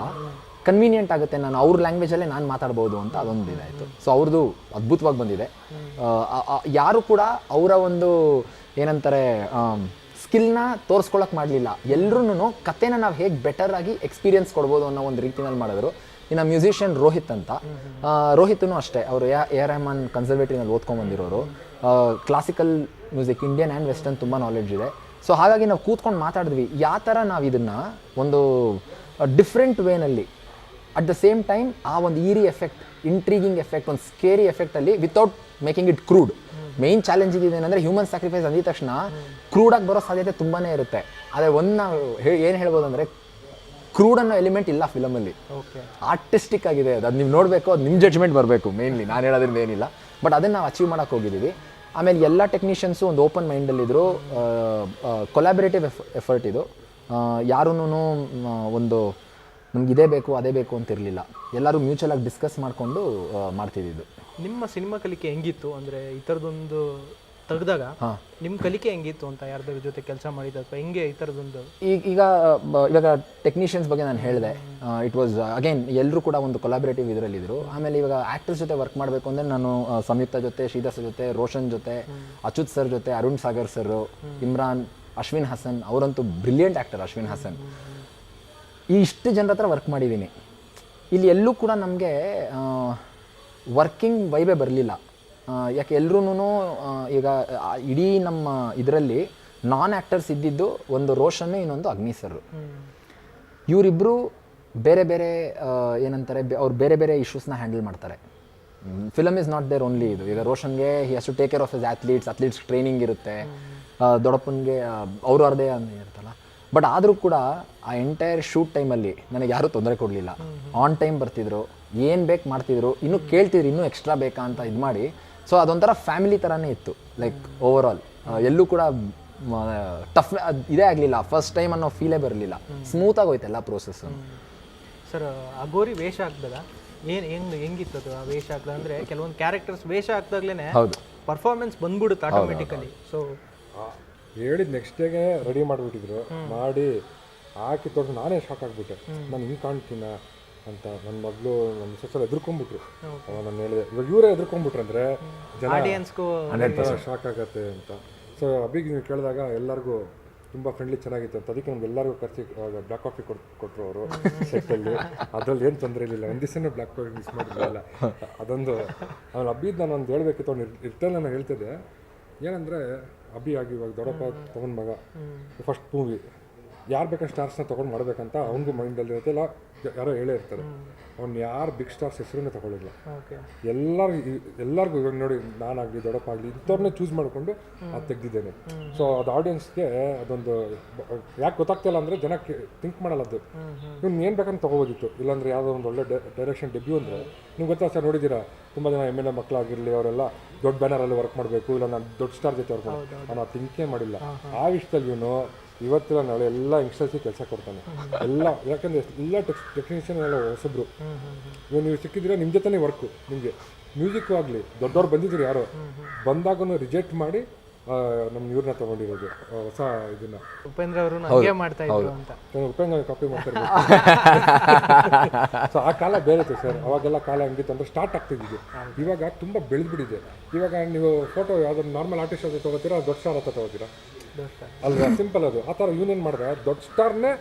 ಕನ್ವೀನಿಯೆಂಟ್ ಆಗುತ್ತೆ ನಾನು ಅವ್ರ ಲ್ಯಾಂಗ್ವೇಜಲ್ಲೇ ನಾನು ಮಾತಾಡ್ಬೋದು ಅಂತ ಅದೊಂದು ಇದಾಯಿತು. ಸೊ ಅವ್ರದ್ದು ಅದ್ಭುತವಾಗಿ ಬಂದಿದೆ. ಯಾರು ಕೂಡ ಅವರ ಒಂದು ಏನಂತಾರೆ ಸ್ಕಿಲ್ನ ತೋರಿಸ್ಕೊಳಕ್ಕೆ ಮಾಡಲಿಲ್ಲ. ಎಲ್ಲರೂ ಕತೆನ ನಾವು ಹೇಗೆ ಬೆಟರ್ ಆಗಿ ಎಕ್ಸ್ಪೀರಿಯನ್ಸ್ ಕೊಡ್ಬೋದು ಅನ್ನೋ ಒಂದು ರೀತಿನಲ್ಲಿ ಮಾಡಿದ್ರು. ಇನ್ನು ಮ್ಯೂಸಿಷಿಯನ್ ರೋಹಿತ್ ಅಂತ. ರೋಹಿತ್ನು ಅಷ್ಟೇ. ಅವರು ಎ ಎ ರೆಹಮಾನ್ ಕನ್ಸರ್ವೇಟಿವ್ನಲ್ಲಿ ಓದ್ಕೊಂಡ್ಬಂದಿರೋರು classical music Indian and western ತುಂಬ ನಾಲೆಡ್ಜ್ ಇದೆ. ಸೊ ಹಾಗಾಗಿ ನಾವು ಕೂತ್ಕೊಂಡು ಮಾತಾಡಿದ್ವಿ. ಯಾವ ಥರ ನಾವು ಇದನ್ನು ಒಂದು ಡಿಫ್ರೆಂಟ್ ವೇನಲ್ಲಿ ಅಟ್ ದ ಸೇಮ್ ಟೈಮ್ ಆ ಒಂದು ಈರಿ ಎಫೆಕ್ಟ್ ಇಂಟ್ರೀಗಿಂಗ್ ಎಫೆಕ್ಟ್ ಒಂದು scary ಎಫೆಕ್ಟಲ್ಲಿ without making it crude main challenge ಏನಂದರೆ ಹ್ಯೂಮನ್ ಸ್ಯಾಕ್ರಿಫೈಸ್ ಅಂದಿದ ತಕ್ಷಣ ಕ್ರೂಡಾಗಿ ಬರೋ ಸಾಧ್ಯತೆ ತುಂಬಾ ಇರುತ್ತೆ. ಆದರೆ ಒಂದು ನಾವು ಏನು ಹೇಳ್ಬೋದು ಅಂದರೆ ಕ್ರೂಡ್ ಅನ್ನೋ ಎಲಿಮೆಂಟ್ ಇಲ್ಲ ಫಿಲಮಲ್ಲಿ ಓಕೆ ಆರ್ಟಿಸ್ಟಿಕ್ ಆಗಿದೆ. ಅದು ಅದು ನೀವು ನೋಡಬೇಕು ಅದು ನಿಮ್ಮ ಜಡ್ಜ್ಮೆಂಟ್ ಬರಬೇಕು ಮೇನ್ಲಿ ನಾನು ಹೇಳೋದ್ರಿಂದ ಏನಿಲ್ಲ. ಬಟ್ ಅದನ್ನು ನಾವು ಅಚೀವ್ ಮಾಡೋಕ್ಕೆ ಹೋಗಿದ್ದೀವಿ. ಆಮೇಲೆ ಎಲ್ಲ ಟೆಕ್ನಿಷಿಯನ್ಸು ಒಂದು ಓಪನ್ ಮೈಂಡಲ್ಲಿದ್ದರು ಕೊಲಾಬರೇಟಿವ್ ಎಫ್ ಎಫರ್ಟ್ ಇದು. ಯಾರೂ ಒಂದು, ನಮ್ಗೆ ಇದೇ ಬೇಕು, ಅದೇ ಬೇಕು ಅಂತ ಇರಲಿಲ್ಲ. ಎಲ್ಲರೂ ಮ್ಯೂಚುವಲ್ ಆಗಿ ಡಿಸ್ಕಸ್ ಮಾಡಿಕೊಂಡು ಮಾಡ್ತಿದ್ದಿದ್ದು. ನಿಮ್ಮ ಸಿನಿಮಾ ಕಲಿಕೆ ಹೆಂಗಿತ್ತು? ಅಂದರೆ ಈ ಥರದೊಂದು ತೆಗ್ದಾಗ ನಿಮ್ಮ ಕಲಿಕೆ ಹೆಂಗಿತ್ತು ಅಂತ ಯಾರ್ದಾರ ಜೊತೆ ಕೆಲಸ ಮಾಡಿದ ಅಥವಾ ಹೆಂಗೆ ಈ ಥರದೊಂದು ಈಗ ಈಗ ಬ- ಇವಾಗ ಟೆಕ್ನಿಷಿಯನ್ಸ್ ಬಗ್ಗೆ ನಾನು ಹೇಳಿದೆ. ಇಟ್ ವಾಸ್ ಅಗೇನ್ ಎಲ್ಲರೂ ಕೂಡ ಒಂದು ಕೊಲಾಬರೇಟಿವ್ ಇದರಲ್ಲಿದ್ದರು ಆಮೇಲೆ ಇವಾಗ ಆ್ಯಕ್ಟರ್ಸ್ ಜೊತೆ ವರ್ಕ್ ಮಾಡಬೇಕು ಅಂದರೆ ನಾನು ಆ, ಸಂಯುಕ್ತ ಜೊತೆ ಶ್ರೀದಾಸ್ ಜೊತೆ ರೋಷನ್ ಜೊತೆ ಅಚ್ಯುತ್ ಸರ್ ಜೊತೆ ಅರುಣ್ ಸಾಗರ್ ಸರ್ ಇಮ್ರಾನ್ ಅಶ್ವಿನ್ ಹಸನ್ ಅವರಂತೂ ಬ್ರಿಲಿಯಂಟ್ ಆ್ಯಕ್ಟರ್ ಅಶ್ವಿನ್ ಹಸನ್. ಈ ಇಷ್ಟು ಜನರ ಹತ್ರ ವರ್ಕ್ ಮಾಡಿದ್ದೀನಿ. ಇಲ್ಲಿ ಎಲ್ಲೂ ಕೂಡ ನಮಗೆ ವರ್ಕಿಂಗ್ ವೈಬೇ ಬರಲಿಲ್ಲ. ಯಾಕೆ ಎಲ್ರೂ ಈಗ ಇಡೀ ನಮ್ಮ ಇದರಲ್ಲಿ ನಾನ್ ಆ್ಯಕ್ಟರ್ಸ್ ಇದ್ದಿದ್ದು ಒಂದು ರೋಷನ್ ಇನ್ನೊಂದು ಅಗ್ನಿ ಸರ್ ಇವರಿಬ್ಬರು ಬೇರೆ ಬೇರೆ ಏನಂತಾರೆ ಅವ್ರು ಬೇರೆ ಬೇರೆ ಇಶ್ಯೂಸ್ನ ಹ್ಯಾಂಡಲ್ ಮಾಡ್ತಾರೆ. Film is not there only ಇದು. ಈಗ ರೋಷನ್ಗೆ he has to take care of as athletes athletes training ಇರುತ್ತೆ. ದೊಡ್ಡಪ್ಪನಿಗೆ ಅವರು ಅವ್ರದೇ ಇರ್ತಲ್ಲ ಬಟ್ ಆದರೂ ಕೂಡ ಆ ಎಂಟೈರ್ ಶೂಟ್ ಟೈಮಲ್ಲಿ ನನಗೆ ಯಾರೂ ತೊಂದರೆ ಕೊಡಲಿಲ್ಲ. ಆನ್ ಟೈಮ್ ಬರ್ತಿದ್ರು ಏನು ಬೇಕು ಮಾಡ್ತಿದ್ರು ಇನ್ನೂ ಕೇಳ್ತಿದ್ರು ಇನ್ನೂ ಎಕ್ಸ್ಟ್ರಾ ಬೇಕಾ ಅಂತ ಇದು ಮಾಡಿ ಸೊ ಅದೊಂಥರ ಫ್ಯಾಮಿಲಿ ಥರನೇ ಇತ್ತು ಲೈಕ್ ಓವರ್ ಆಲ್ ಎಲ್ಲೂ ಕೂಡ ಟಫ್ ಇದೇ ಆಗಲಿಲ್ಲ. ಫಸ್ಟ್ ಟೈಮ್ ಅನ್ನೋ ಫೀಲೇ ಬರಲಿಲ್ಲ. ಸ್ಮೂತಾಗಿ ಆಗೋಯ್ತು ಎಲ್ಲ ಪ್ರೋಸೆಸ್ ಸರ್ ಅಗೋರಿ ವೇಷ ಆಗ್ತದ ಏನು ಹೆಂಗ್ ಹೆಂಗಿತ್ತು ಅದು ಆ ವೇಷ ಆಗ್ತದೆ ಅಂದರೆ ಕೆಲವೊಂದು ಕ್ಯಾರೆಕ್ಟರ್ಸ್ ವೇಷ ಆಗ್ತಾಗ್ಲೇ ಹೌದು. ಪರ್ಫಾರ್ಮೆನ್ಸ್ ಬಂದ್ಬಿಡುತ್ತೆ ಆಟೋಮೆಟಿಕಲಿ ಸೊ ಹೇಳಿದ ನೆಕ್ಸ್ಟ್ ಡೇಗೆ ರೆಡಿ ಮಾಡಿಬಿಟ್ಟಿದ್ರು. ಮಾಡಿ ಹಾಕಿ ತೋರಿಸ್ ನಾನೇ ಶಾಕ್ ಆಗ್ಬಿಟ್ಟೆ. ನಾನು ಹಿಂಗೆ ಕಾಣ್ತೀನ? ಅಂತ ನನ್ನ ಮಗಳು ನಮ್ಮ ಮಿಸ್ಸಸ್ ಎದುರ್ಕೊಂಡ್ಬಿಟ್ರು. ಅವಾಗ ನಾನು ಹೇಳಿದೆ ಇವಾಗ ಇವರೇ ಎದುರ್ಕೊಂಡ್ಬಿಟ್ರಂದ್ರೆ ಜನ ಆಡಿಯನ್ಸ್ಗೂ ಶಾಕ್ ಆಗತ್ತೆ ಅಂತ. ಸೊ ಅಭಿಗೆ ನೀವು ಕೇಳಿದಾಗ ಎಲ್ಲರಿಗೂ ತುಂಬ ಫ್ರೆಂಡ್ಲಿ ಚೆನ್ನಾಗಿತ್ತು ಅಂತ. ಅದಕ್ಕೆ ನಮ್ಗೆ ಎಲ್ಲರಿಗೂ ಖರ್ಚಿ ಬ್ಲ್ಯಾಕ್ ಕಾಫಿ ಕೊಟ್ ಕೊಟ್ಟರು ಅವರು ಸೆಟ್ಟಲ್ಲಿ ಅದ್ರಲ್ಲಿ ಏನು ತೊಂದರೆ ಇರಲಿಲ್ಲ. ಒಂದು ದಿವಸನೂ ಬ್ಲ್ಯಾಕ್ ಕಾಫಿ ಮಿಸ್ ಮಾಡಿರಲಿಲ್ಲ. ಅದೊಂದು ಅವ್ನು ಅಬ್ಬಿದ್ದ ನಾನು ಒಂದು ಹೇಳಬೇಕಿತ್ತು. ಅವ್ನು ಇರ್ತಲ್ಲ ನಾನು ಹೇಳ್ತಿದ್ದೆ. ಏನಂದರೆ ಅಭಿ ಆಗಿ ಇವಾಗ ದೊಡ್ಡಪ್ಪ ತೊಗೊಂಡು ಮಗ. ಫಸ್ಟ್ ಮೂವಿ ಯಾರು ಬೇಕಾದ್ರೆ ಸ್ಟಾರ್ಸ್ನ ತೊಗೊಂಡು ಮಾಡಬೇಕಂತ ಅವನಿಗೂ ಮೈಂಡಲ್ಲಿ ಇರುತ್ತೆ ಇಲ್ಲ ಯಾರೋ ಹೇಳೇ ಇರ್ತಾರೆ. ಅವ್ನು ಯಾರು ಬಿಗ್ ಸ್ಟಾರ್ಸ್ ಹೆಸರನ್ನ ತಗೊಳ್ಳಿಲ್ಲ. ಎಲ್ಲರಿಗೂ ಎಲ್ಲರಿಗೂ ಇವಾಗ ನೋಡಿ ನಾನಾಗಲಿ ದೊಡ್ಡಪ್ಪ ಆಗಲಿ ಇಂಥವ್ರನ್ನೇ ಚೂಸ್ ಮಾಡಿಕೊಂಡು ಅದು ತೆಗ್ದಿದ್ದೇನೆ. ಸೊ ಅದು ಆಡಿಯನ್ಸ್ಗೆ ಅದೊಂದು ಯಾಕೆ ಗೊತ್ತಾಗ್ತಿಲ್ಲ ಅಂದರೆ ಜನ ಥಿಂಕ್ ಮಾಡಲ್ಲ ಅದು. ಇವ್ನು ಏನು ಬೇಕಂತ ತೊಗೋಬೋದಿತ್ತು. ಇಲ್ಲಾಂದ್ರೆ ಯಾವುದೋ ಒಂದು ಒಳ್ಳೆ ಡೈರೆಕ್ಷನ್ ಡೆಬ್ಯೂ ಅಂದರೆ. ನೀವು ಗೊತ್ತಾ ಸರ್ ನೋಡಿದ್ದೀರಾ? ತುಂಬ ಜನ ಎಂ ಎಲ್ ಎ ಮಕ್ಕಳಾಗಿರಲಿ ಅವರೆಲ್ಲ ದೊಡ್ಡ ಬ್ಯಾನರಲ್ಲಿ ವರ್ಕ್ ಮಾಡಬೇಕು ಇಲ್ಲ ನಾನು ದೊಡ್ಡ ಸ್ಟಾರ್ ಜೊತೆ ವರ್ಕ್ ಮಾಡಬೇಕು. ಅವನು ಥಿಂಕೇ ಮಾಡಿಲ್ಲ. ಆ ವಿಷಯದಲ್ಲಿ ಇವನು ಇವತ್ತಿಲ್ಲ ನಾಳೆ ಎಲ್ಲ ಯಂಗ್ಸ್ಟರ್ಸಿಗೆ ಕೆಲಸ ಕೊಡ್ತಾನೆ. ಎಲ್ಲ ಯಾಕಂದ್ರೆ ಎಲ್ಲ ಟೆಕ್ ಟೆಕ್ನಿಷಿಯನ್ ಎಲ್ಲ ಹೊಸಬ್ರು. ಇವಾಗ ನೀವು ಸಿಕ್ಕಿದ್ರೆ ನಿಮ್ಮ ಜೊತೆನೇ ವರ್ಕು ನಿಮಗೆ. ಮ್ಯೂಸಿಕ್ಕು ಆಗಲಿ ದೊಡ್ಡವ್ರು ಬಂದಿದ್ರು ಯಾರೋ ಬಂದಾಗೂ ರಿಜೆಕ್ಟ್ ಮಾಡಿ ಆ, ನಮ್ಮ ಇವ್ರನ್ನ ತಗೊಂಡಿರೋದು ಹೊಸ ಇದನ್ನ. ಉಪೇಂದ್ರ ಅವರು ಹಂಗೆ ಮಾಡ್ತಾ ಇದ್ರು ಅಂತ. ಉಪೇಂದ್ರ ಉಪಯೋಗ ಕಾಪಿ ಮಾಡ್ತಾರೆ ಸೊ ಆ ಕಾಲ ಬೇರೆ ಇತ್ತು ಸರ್ ಅವಾಗೆಲ್ಲ ಕಾಲ ಹಂಗಿತ್ತು ಅಂದ್ರೆ ಸ್ಟಾರ್ಟ್ ಆಗ್ತಿದ್ದು ಇವಾಗ ತುಂಬ ಬೆಳೆದ್ಬಿಟ್ಟಿದೆ. ಇವಾಗ ನೀವು ಫೋಟೋ ಯಾವ್ದಾದ್ರು ನಾರ್ಮಲ್ ಆರ್ಟಿಸ್ಟ್ ಹತ್ರ ತಗೋತೀರಾ ದೊಡ್ಡ ಸ್ಟಾರ್ ಹತ್ರ ತೊಗೋತೀರಾ? ಅಲ್ವಾ? ಸಿಂಪಲ್ ಅದು. ಆ ಥರ ಇವನೇನು ಮಾಡಿದೆ ದೊಡ್ಡ ಸ್ಟಾರ್ನೇ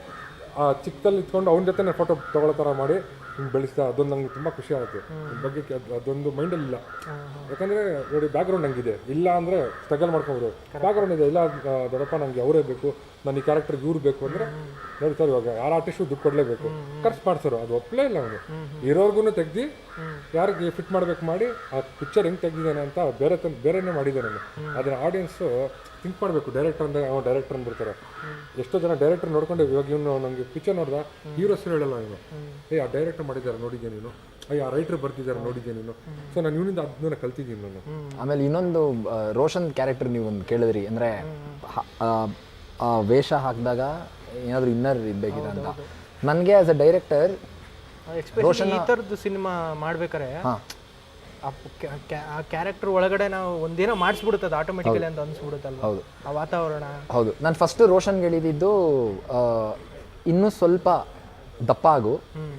ಆ ಚಿಕ್ಕದಲ್ಲಿ ಇಟ್ಕೊಂಡು ಅವನ ಜೊತೆ ಫೋಟೋ ತಗೊಳ್ಳೋ ಥರ ಮಾಡಿ ಹಿಂಗೆ ಬೆಳೆಸ್ತಾ ಅದೊಂದು ನಂಗೆ ತುಂಬ ಖುಷಿ ಆಗುತ್ತೆ. ಬಗ್ಗೆ ಅದೊಂದು ಮೈಂಡಲ್ಲಿ ಇಲ್ಲ ಯಾಕಂದರೆ ನೋಡಿ ಬ್ಯಾಕ್ಗ್ರೌಂಡ್ ಹಂಗಿದೆ. ಇಲ್ಲ ಅಂದರೆ ಸ್ಟ್ರಗಲ್ ಮಾಡ್ಕೊಬೋದು. ಬ್ಯಾಕ್ಗ್ರೌಂಡ್ ಇದೆ. ಇಲ್ಲ ದೊಡ್ಡಪ್ಪ ನನಗೆ ಅವರೇ ಬೇಕು ನಾನು ಈ ಕ್ಯಾರೆಕ್ಟರ್ಗೆ ಇವ್ರು ಬೇಕು ಅಂದರೆ ನೋಡಿ ಸರ್ ಇವಾಗ ಯಾರು ಆರ್ಟಿಸ್ಟು ದುಡ್ಡು ಕೊಡಲೇಬೇಕು. ಖರ್ಚು ಮಾಡ್ಸೋರು. ಅದು ಒಪ್ಪಲೇ ಇಲ್ಲ ಅವನು. ಇರೋರ್ಗು ತೆಗ್ದು ಯಾರಿಗೆ ಫಿಟ್ ಮಾಡ್ಬೇಕು ಮಾಡಿ ಆ ಪಿಕ್ಚರ್ ಹೆಂಗೆ ತೆಗ್ದಿದ್ದಾನೆ ಅಂತ ಬೇರೆ ತಂದು ಬೇರೆನೇ ಮಾಡಿದ್ದಾನೆ ನಾನು ಅದನ್ನ ಆಡಿಯನ್ಸು ಥಿಂಕ್ ಮಾಡಬೇಕು. ಡೈರೆಕ್ಟರ್ ಅಂದ್ರೆ ಅವ್ನು ಡೈರೆಕ್ಟರ್ ಅಂದ್ಬಿಡ್ತಾರೆ. ಎಷ್ಟೋ ಜನ ಡೈರೆಕ್ಟರ್ ನೋಡ್ಕೊಂಡು ಇವಾಗ ಇವನು ನನಗೆ ಪಿಕ್ಚರ್ ನೋಡ್ದ ಹೀರೋ ಹೆಸರು ಹೇಳಲ್ಲ ಇವನು. ಏ ಆ ಡೈರೆಕ್ಟರ್ ಮಾಡಿದ್ದಾರೆ ನೋಡಿದ್ದೆ ನೀನು? ಅಯ್ಯ ಆ ರೈಟರ್ ಬರ್ತಿದ್ದಾರೆ ನೋಡಿದ್ದೆ ನೀನು? ಸೊ ನಾನು ಇವನಿಂದ ಅದನ್ನ ಕಲ್ತಿದ್ದೀನಿ ನಾನು. ಆಮೇಲೆ ಇನ್ನೊಂದು ರೋಷನ್ ಕ್ಯಾರೆಕ್ಟರ್ ನೀವು ಒಂದು ಕೇಳಿದ್ರಿ. ಅಂದರೆ ವೇಷ ಹಾಕಿದಾಗ ಏನಾದರೂ ಇನ್ನರ್ ಇರಬೇಕಿದೆ ಅಂತ. ನನಗೆ ಆಸ್ ಅ ಡೈರೆಕ್ಟರ್ ರೋಷನ್ ಈ ಥರದ್ದು ಸಿನಿಮಾ ಮಾಡ್ಬೇಕಾರೆ ಹಾಂ. ಆ ಕ್ಯಾ- ಕ್ಯಾ- ಆ ಕ್ಯಾರೆಕ್ಟರ್ ಒಳಗಡೆ ನಾವು ಒಂದೇನೋ ಮಾಡಿಸ್ಬಿಡುತ್ತೆ ಅದು ಆಟೋಮೆಟಿಕಲಿ ಅಂತ ಅನ್ಸ್ಬಿಡುತ್ತಲ್ಲ ಹೌದು. ಆ ವಾತಾವರಣ. ಹೌದು. ನಾನು ಫಸ್ಟ್ ರೋಷನ್ಗೆ ಹೇಳಿದಿದ್ದು ಇನ್ನೂ ಸ್ವಲ್ಪ ದಪ್ಪ ಆಗು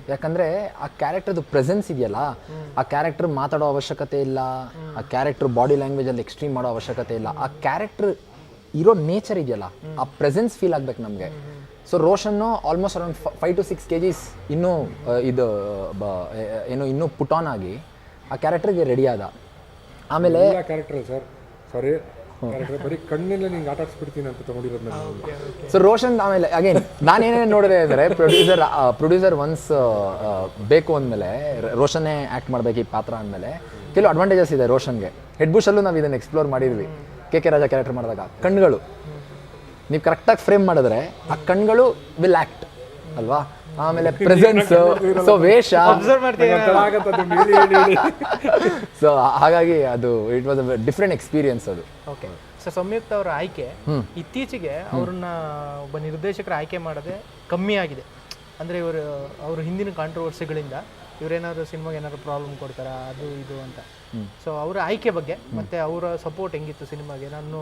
ಯಾಕಂದ್ರೆ ಆ ಕ್ಯಾರೆಕ್ಟರ್ದು ಪ್ರೆಸೆನ್ಸ್ ಇದೆಯಲ್ಲ ಆ ಕ್ಯಾರೆಕ್ಟರ್ ಮಾತಾಡೋ ಅವಶ್ಯಕತೆ ಇಲ್ಲ ಆ ಕ್ಯಾರೆಕ್ಟರ್ ಬಾಡಿ ಲ್ಯಾಂಗ್ವೇಜ್ ಅಲ್ಲಿ ಎಕ್ಸ್ಟ್ರೀಮ್ ಮಾಡೋ ಅವಶ್ಯಕತೆ ಇಲ್ಲ. ಆ ಕ್ಯಾರೆಕ್ಟರ್ ಇರೋ ನೇಚರ್ ಇದೆಯಲ್ಲ ಆ ಪ್ರೆಸೆನ್ಸ್ ಫೀಲ್ ಆಗ್ಬೇಕು ನಮಗೆ. So ರೋಷನ್ನು almost around five to six K Gs ಇನ್ನೂ ಇದು ಏನು ಇನ್ನೂ ಪುಟಾನ್ ಆಗಿ ಆ ಕ್ಯಾರೆಕ್ಟರ್ಗೆ ರೆಡಿ ಆದ. ಆಮೇಲೆ ಎಲ್ಲ ಕ್ಯಾರೆಕ್ಟರ್ ಸರ್ ಸಾರಿ ಬರೀ ಕಣ್ಣಲ್ಲೇ ನಿಂಗೆ ಆಟ ಆಡ್ಸ್ಬಿಡ್ತೀನಿ ಅಂತ ತಗೊಂಡಿರೋದು ನಾನು. ಸೊ ರೋಷನ್ ಆಮೇಲೆ ಅಗೇನ್ ನಾನೇನೇನು ನೋಡಿದೆ ಅಂದರೆ ಪ್ರೊಡ್ಯೂಸರ್ ಪ್ರೊಡ್ಯೂಸರ್ ಒನ್ಸ್ ಬೇಕು ಅಂದಮೇಲೆ ರೋಷನ್ನೇ ಆ್ಯಕ್ಟ್ ಮಾಡಬೇಕು ಈ ಪಾತ್ರ ಅಂದಮೇಲೆ ಕೆಲವು ಅಡ್ವಾಂಟೇಜಸ್ ಇದೆ ರೋಷನ್ಗೆ ಹೆಡ್ ಬುಷಲ್ಲೂ ನಾವು ಇದನ್ನು ಎಕ್ಸ್ಪ್ಲೋರ್ ಮಾಡಿದ್ವಿ. ಕೆ ಕೆ ರಾಜ ಕ್ಯಾರೆಕ್ಟರ್ ಮಾಡಿದಾಗ. ಕಣ್ಣುಗಳು ನೀವು ಕರೆಕ್ಟಾಗಿ ಫ್ರೇಮ್ ಮಾಡಿದ್ರೆ ಆ ಕಣ್ಗಳು ವಿಲ್ ಆ್ಯಕ್ಟ್ ಅಲ್ವಾ? ಆಮೇಲೆ ಪ್ರೆಸೆನ್ಸ್ ಸೊ ವೇಷ. ಸೊ ಹಾಗಾಗಿ ಅದು it was a different experience ಅದು. ಓಕೆ ಸೊ ಸಂಯುಕ್ತ ಅವರ ಆಯ್ಕೆ ಇತ್ತೀಚೆಗೆ ಅವ್ರನ್ನ ಒಬ್ಬ ನಿರ್ದೇಶಕರ ಆಯ್ಕೆ ಮಾಡದೆ ಕಮ್ಮಿ ಆಗಿದೆ. ಅಂದ್ರೆ ಇವರು ಅವ್ರ ಹಿಂದಿನ ಕಾಂಟ್ರವರ್ಸಿಗಳಿಂದ ಇವ್ರೇನಾದ್ರು ಸಿನಿಮಾಗೆ ಏನಾದ್ರು ಪ್ರಾಬ್ಲಮ್ ಕೊಡ್ತಾರಾ ಅದು ಇದು ಅಂತ. ಸೊ ಅವರ ಆಯ್ಕೆ ಬಗ್ಗೆ ಮತ್ತೆ ಅವರ ಸಪೋರ್ಟ್ ಹೆಂಗಿತ್ತು ಸಿನಿಮಾಗೆ ನಾನು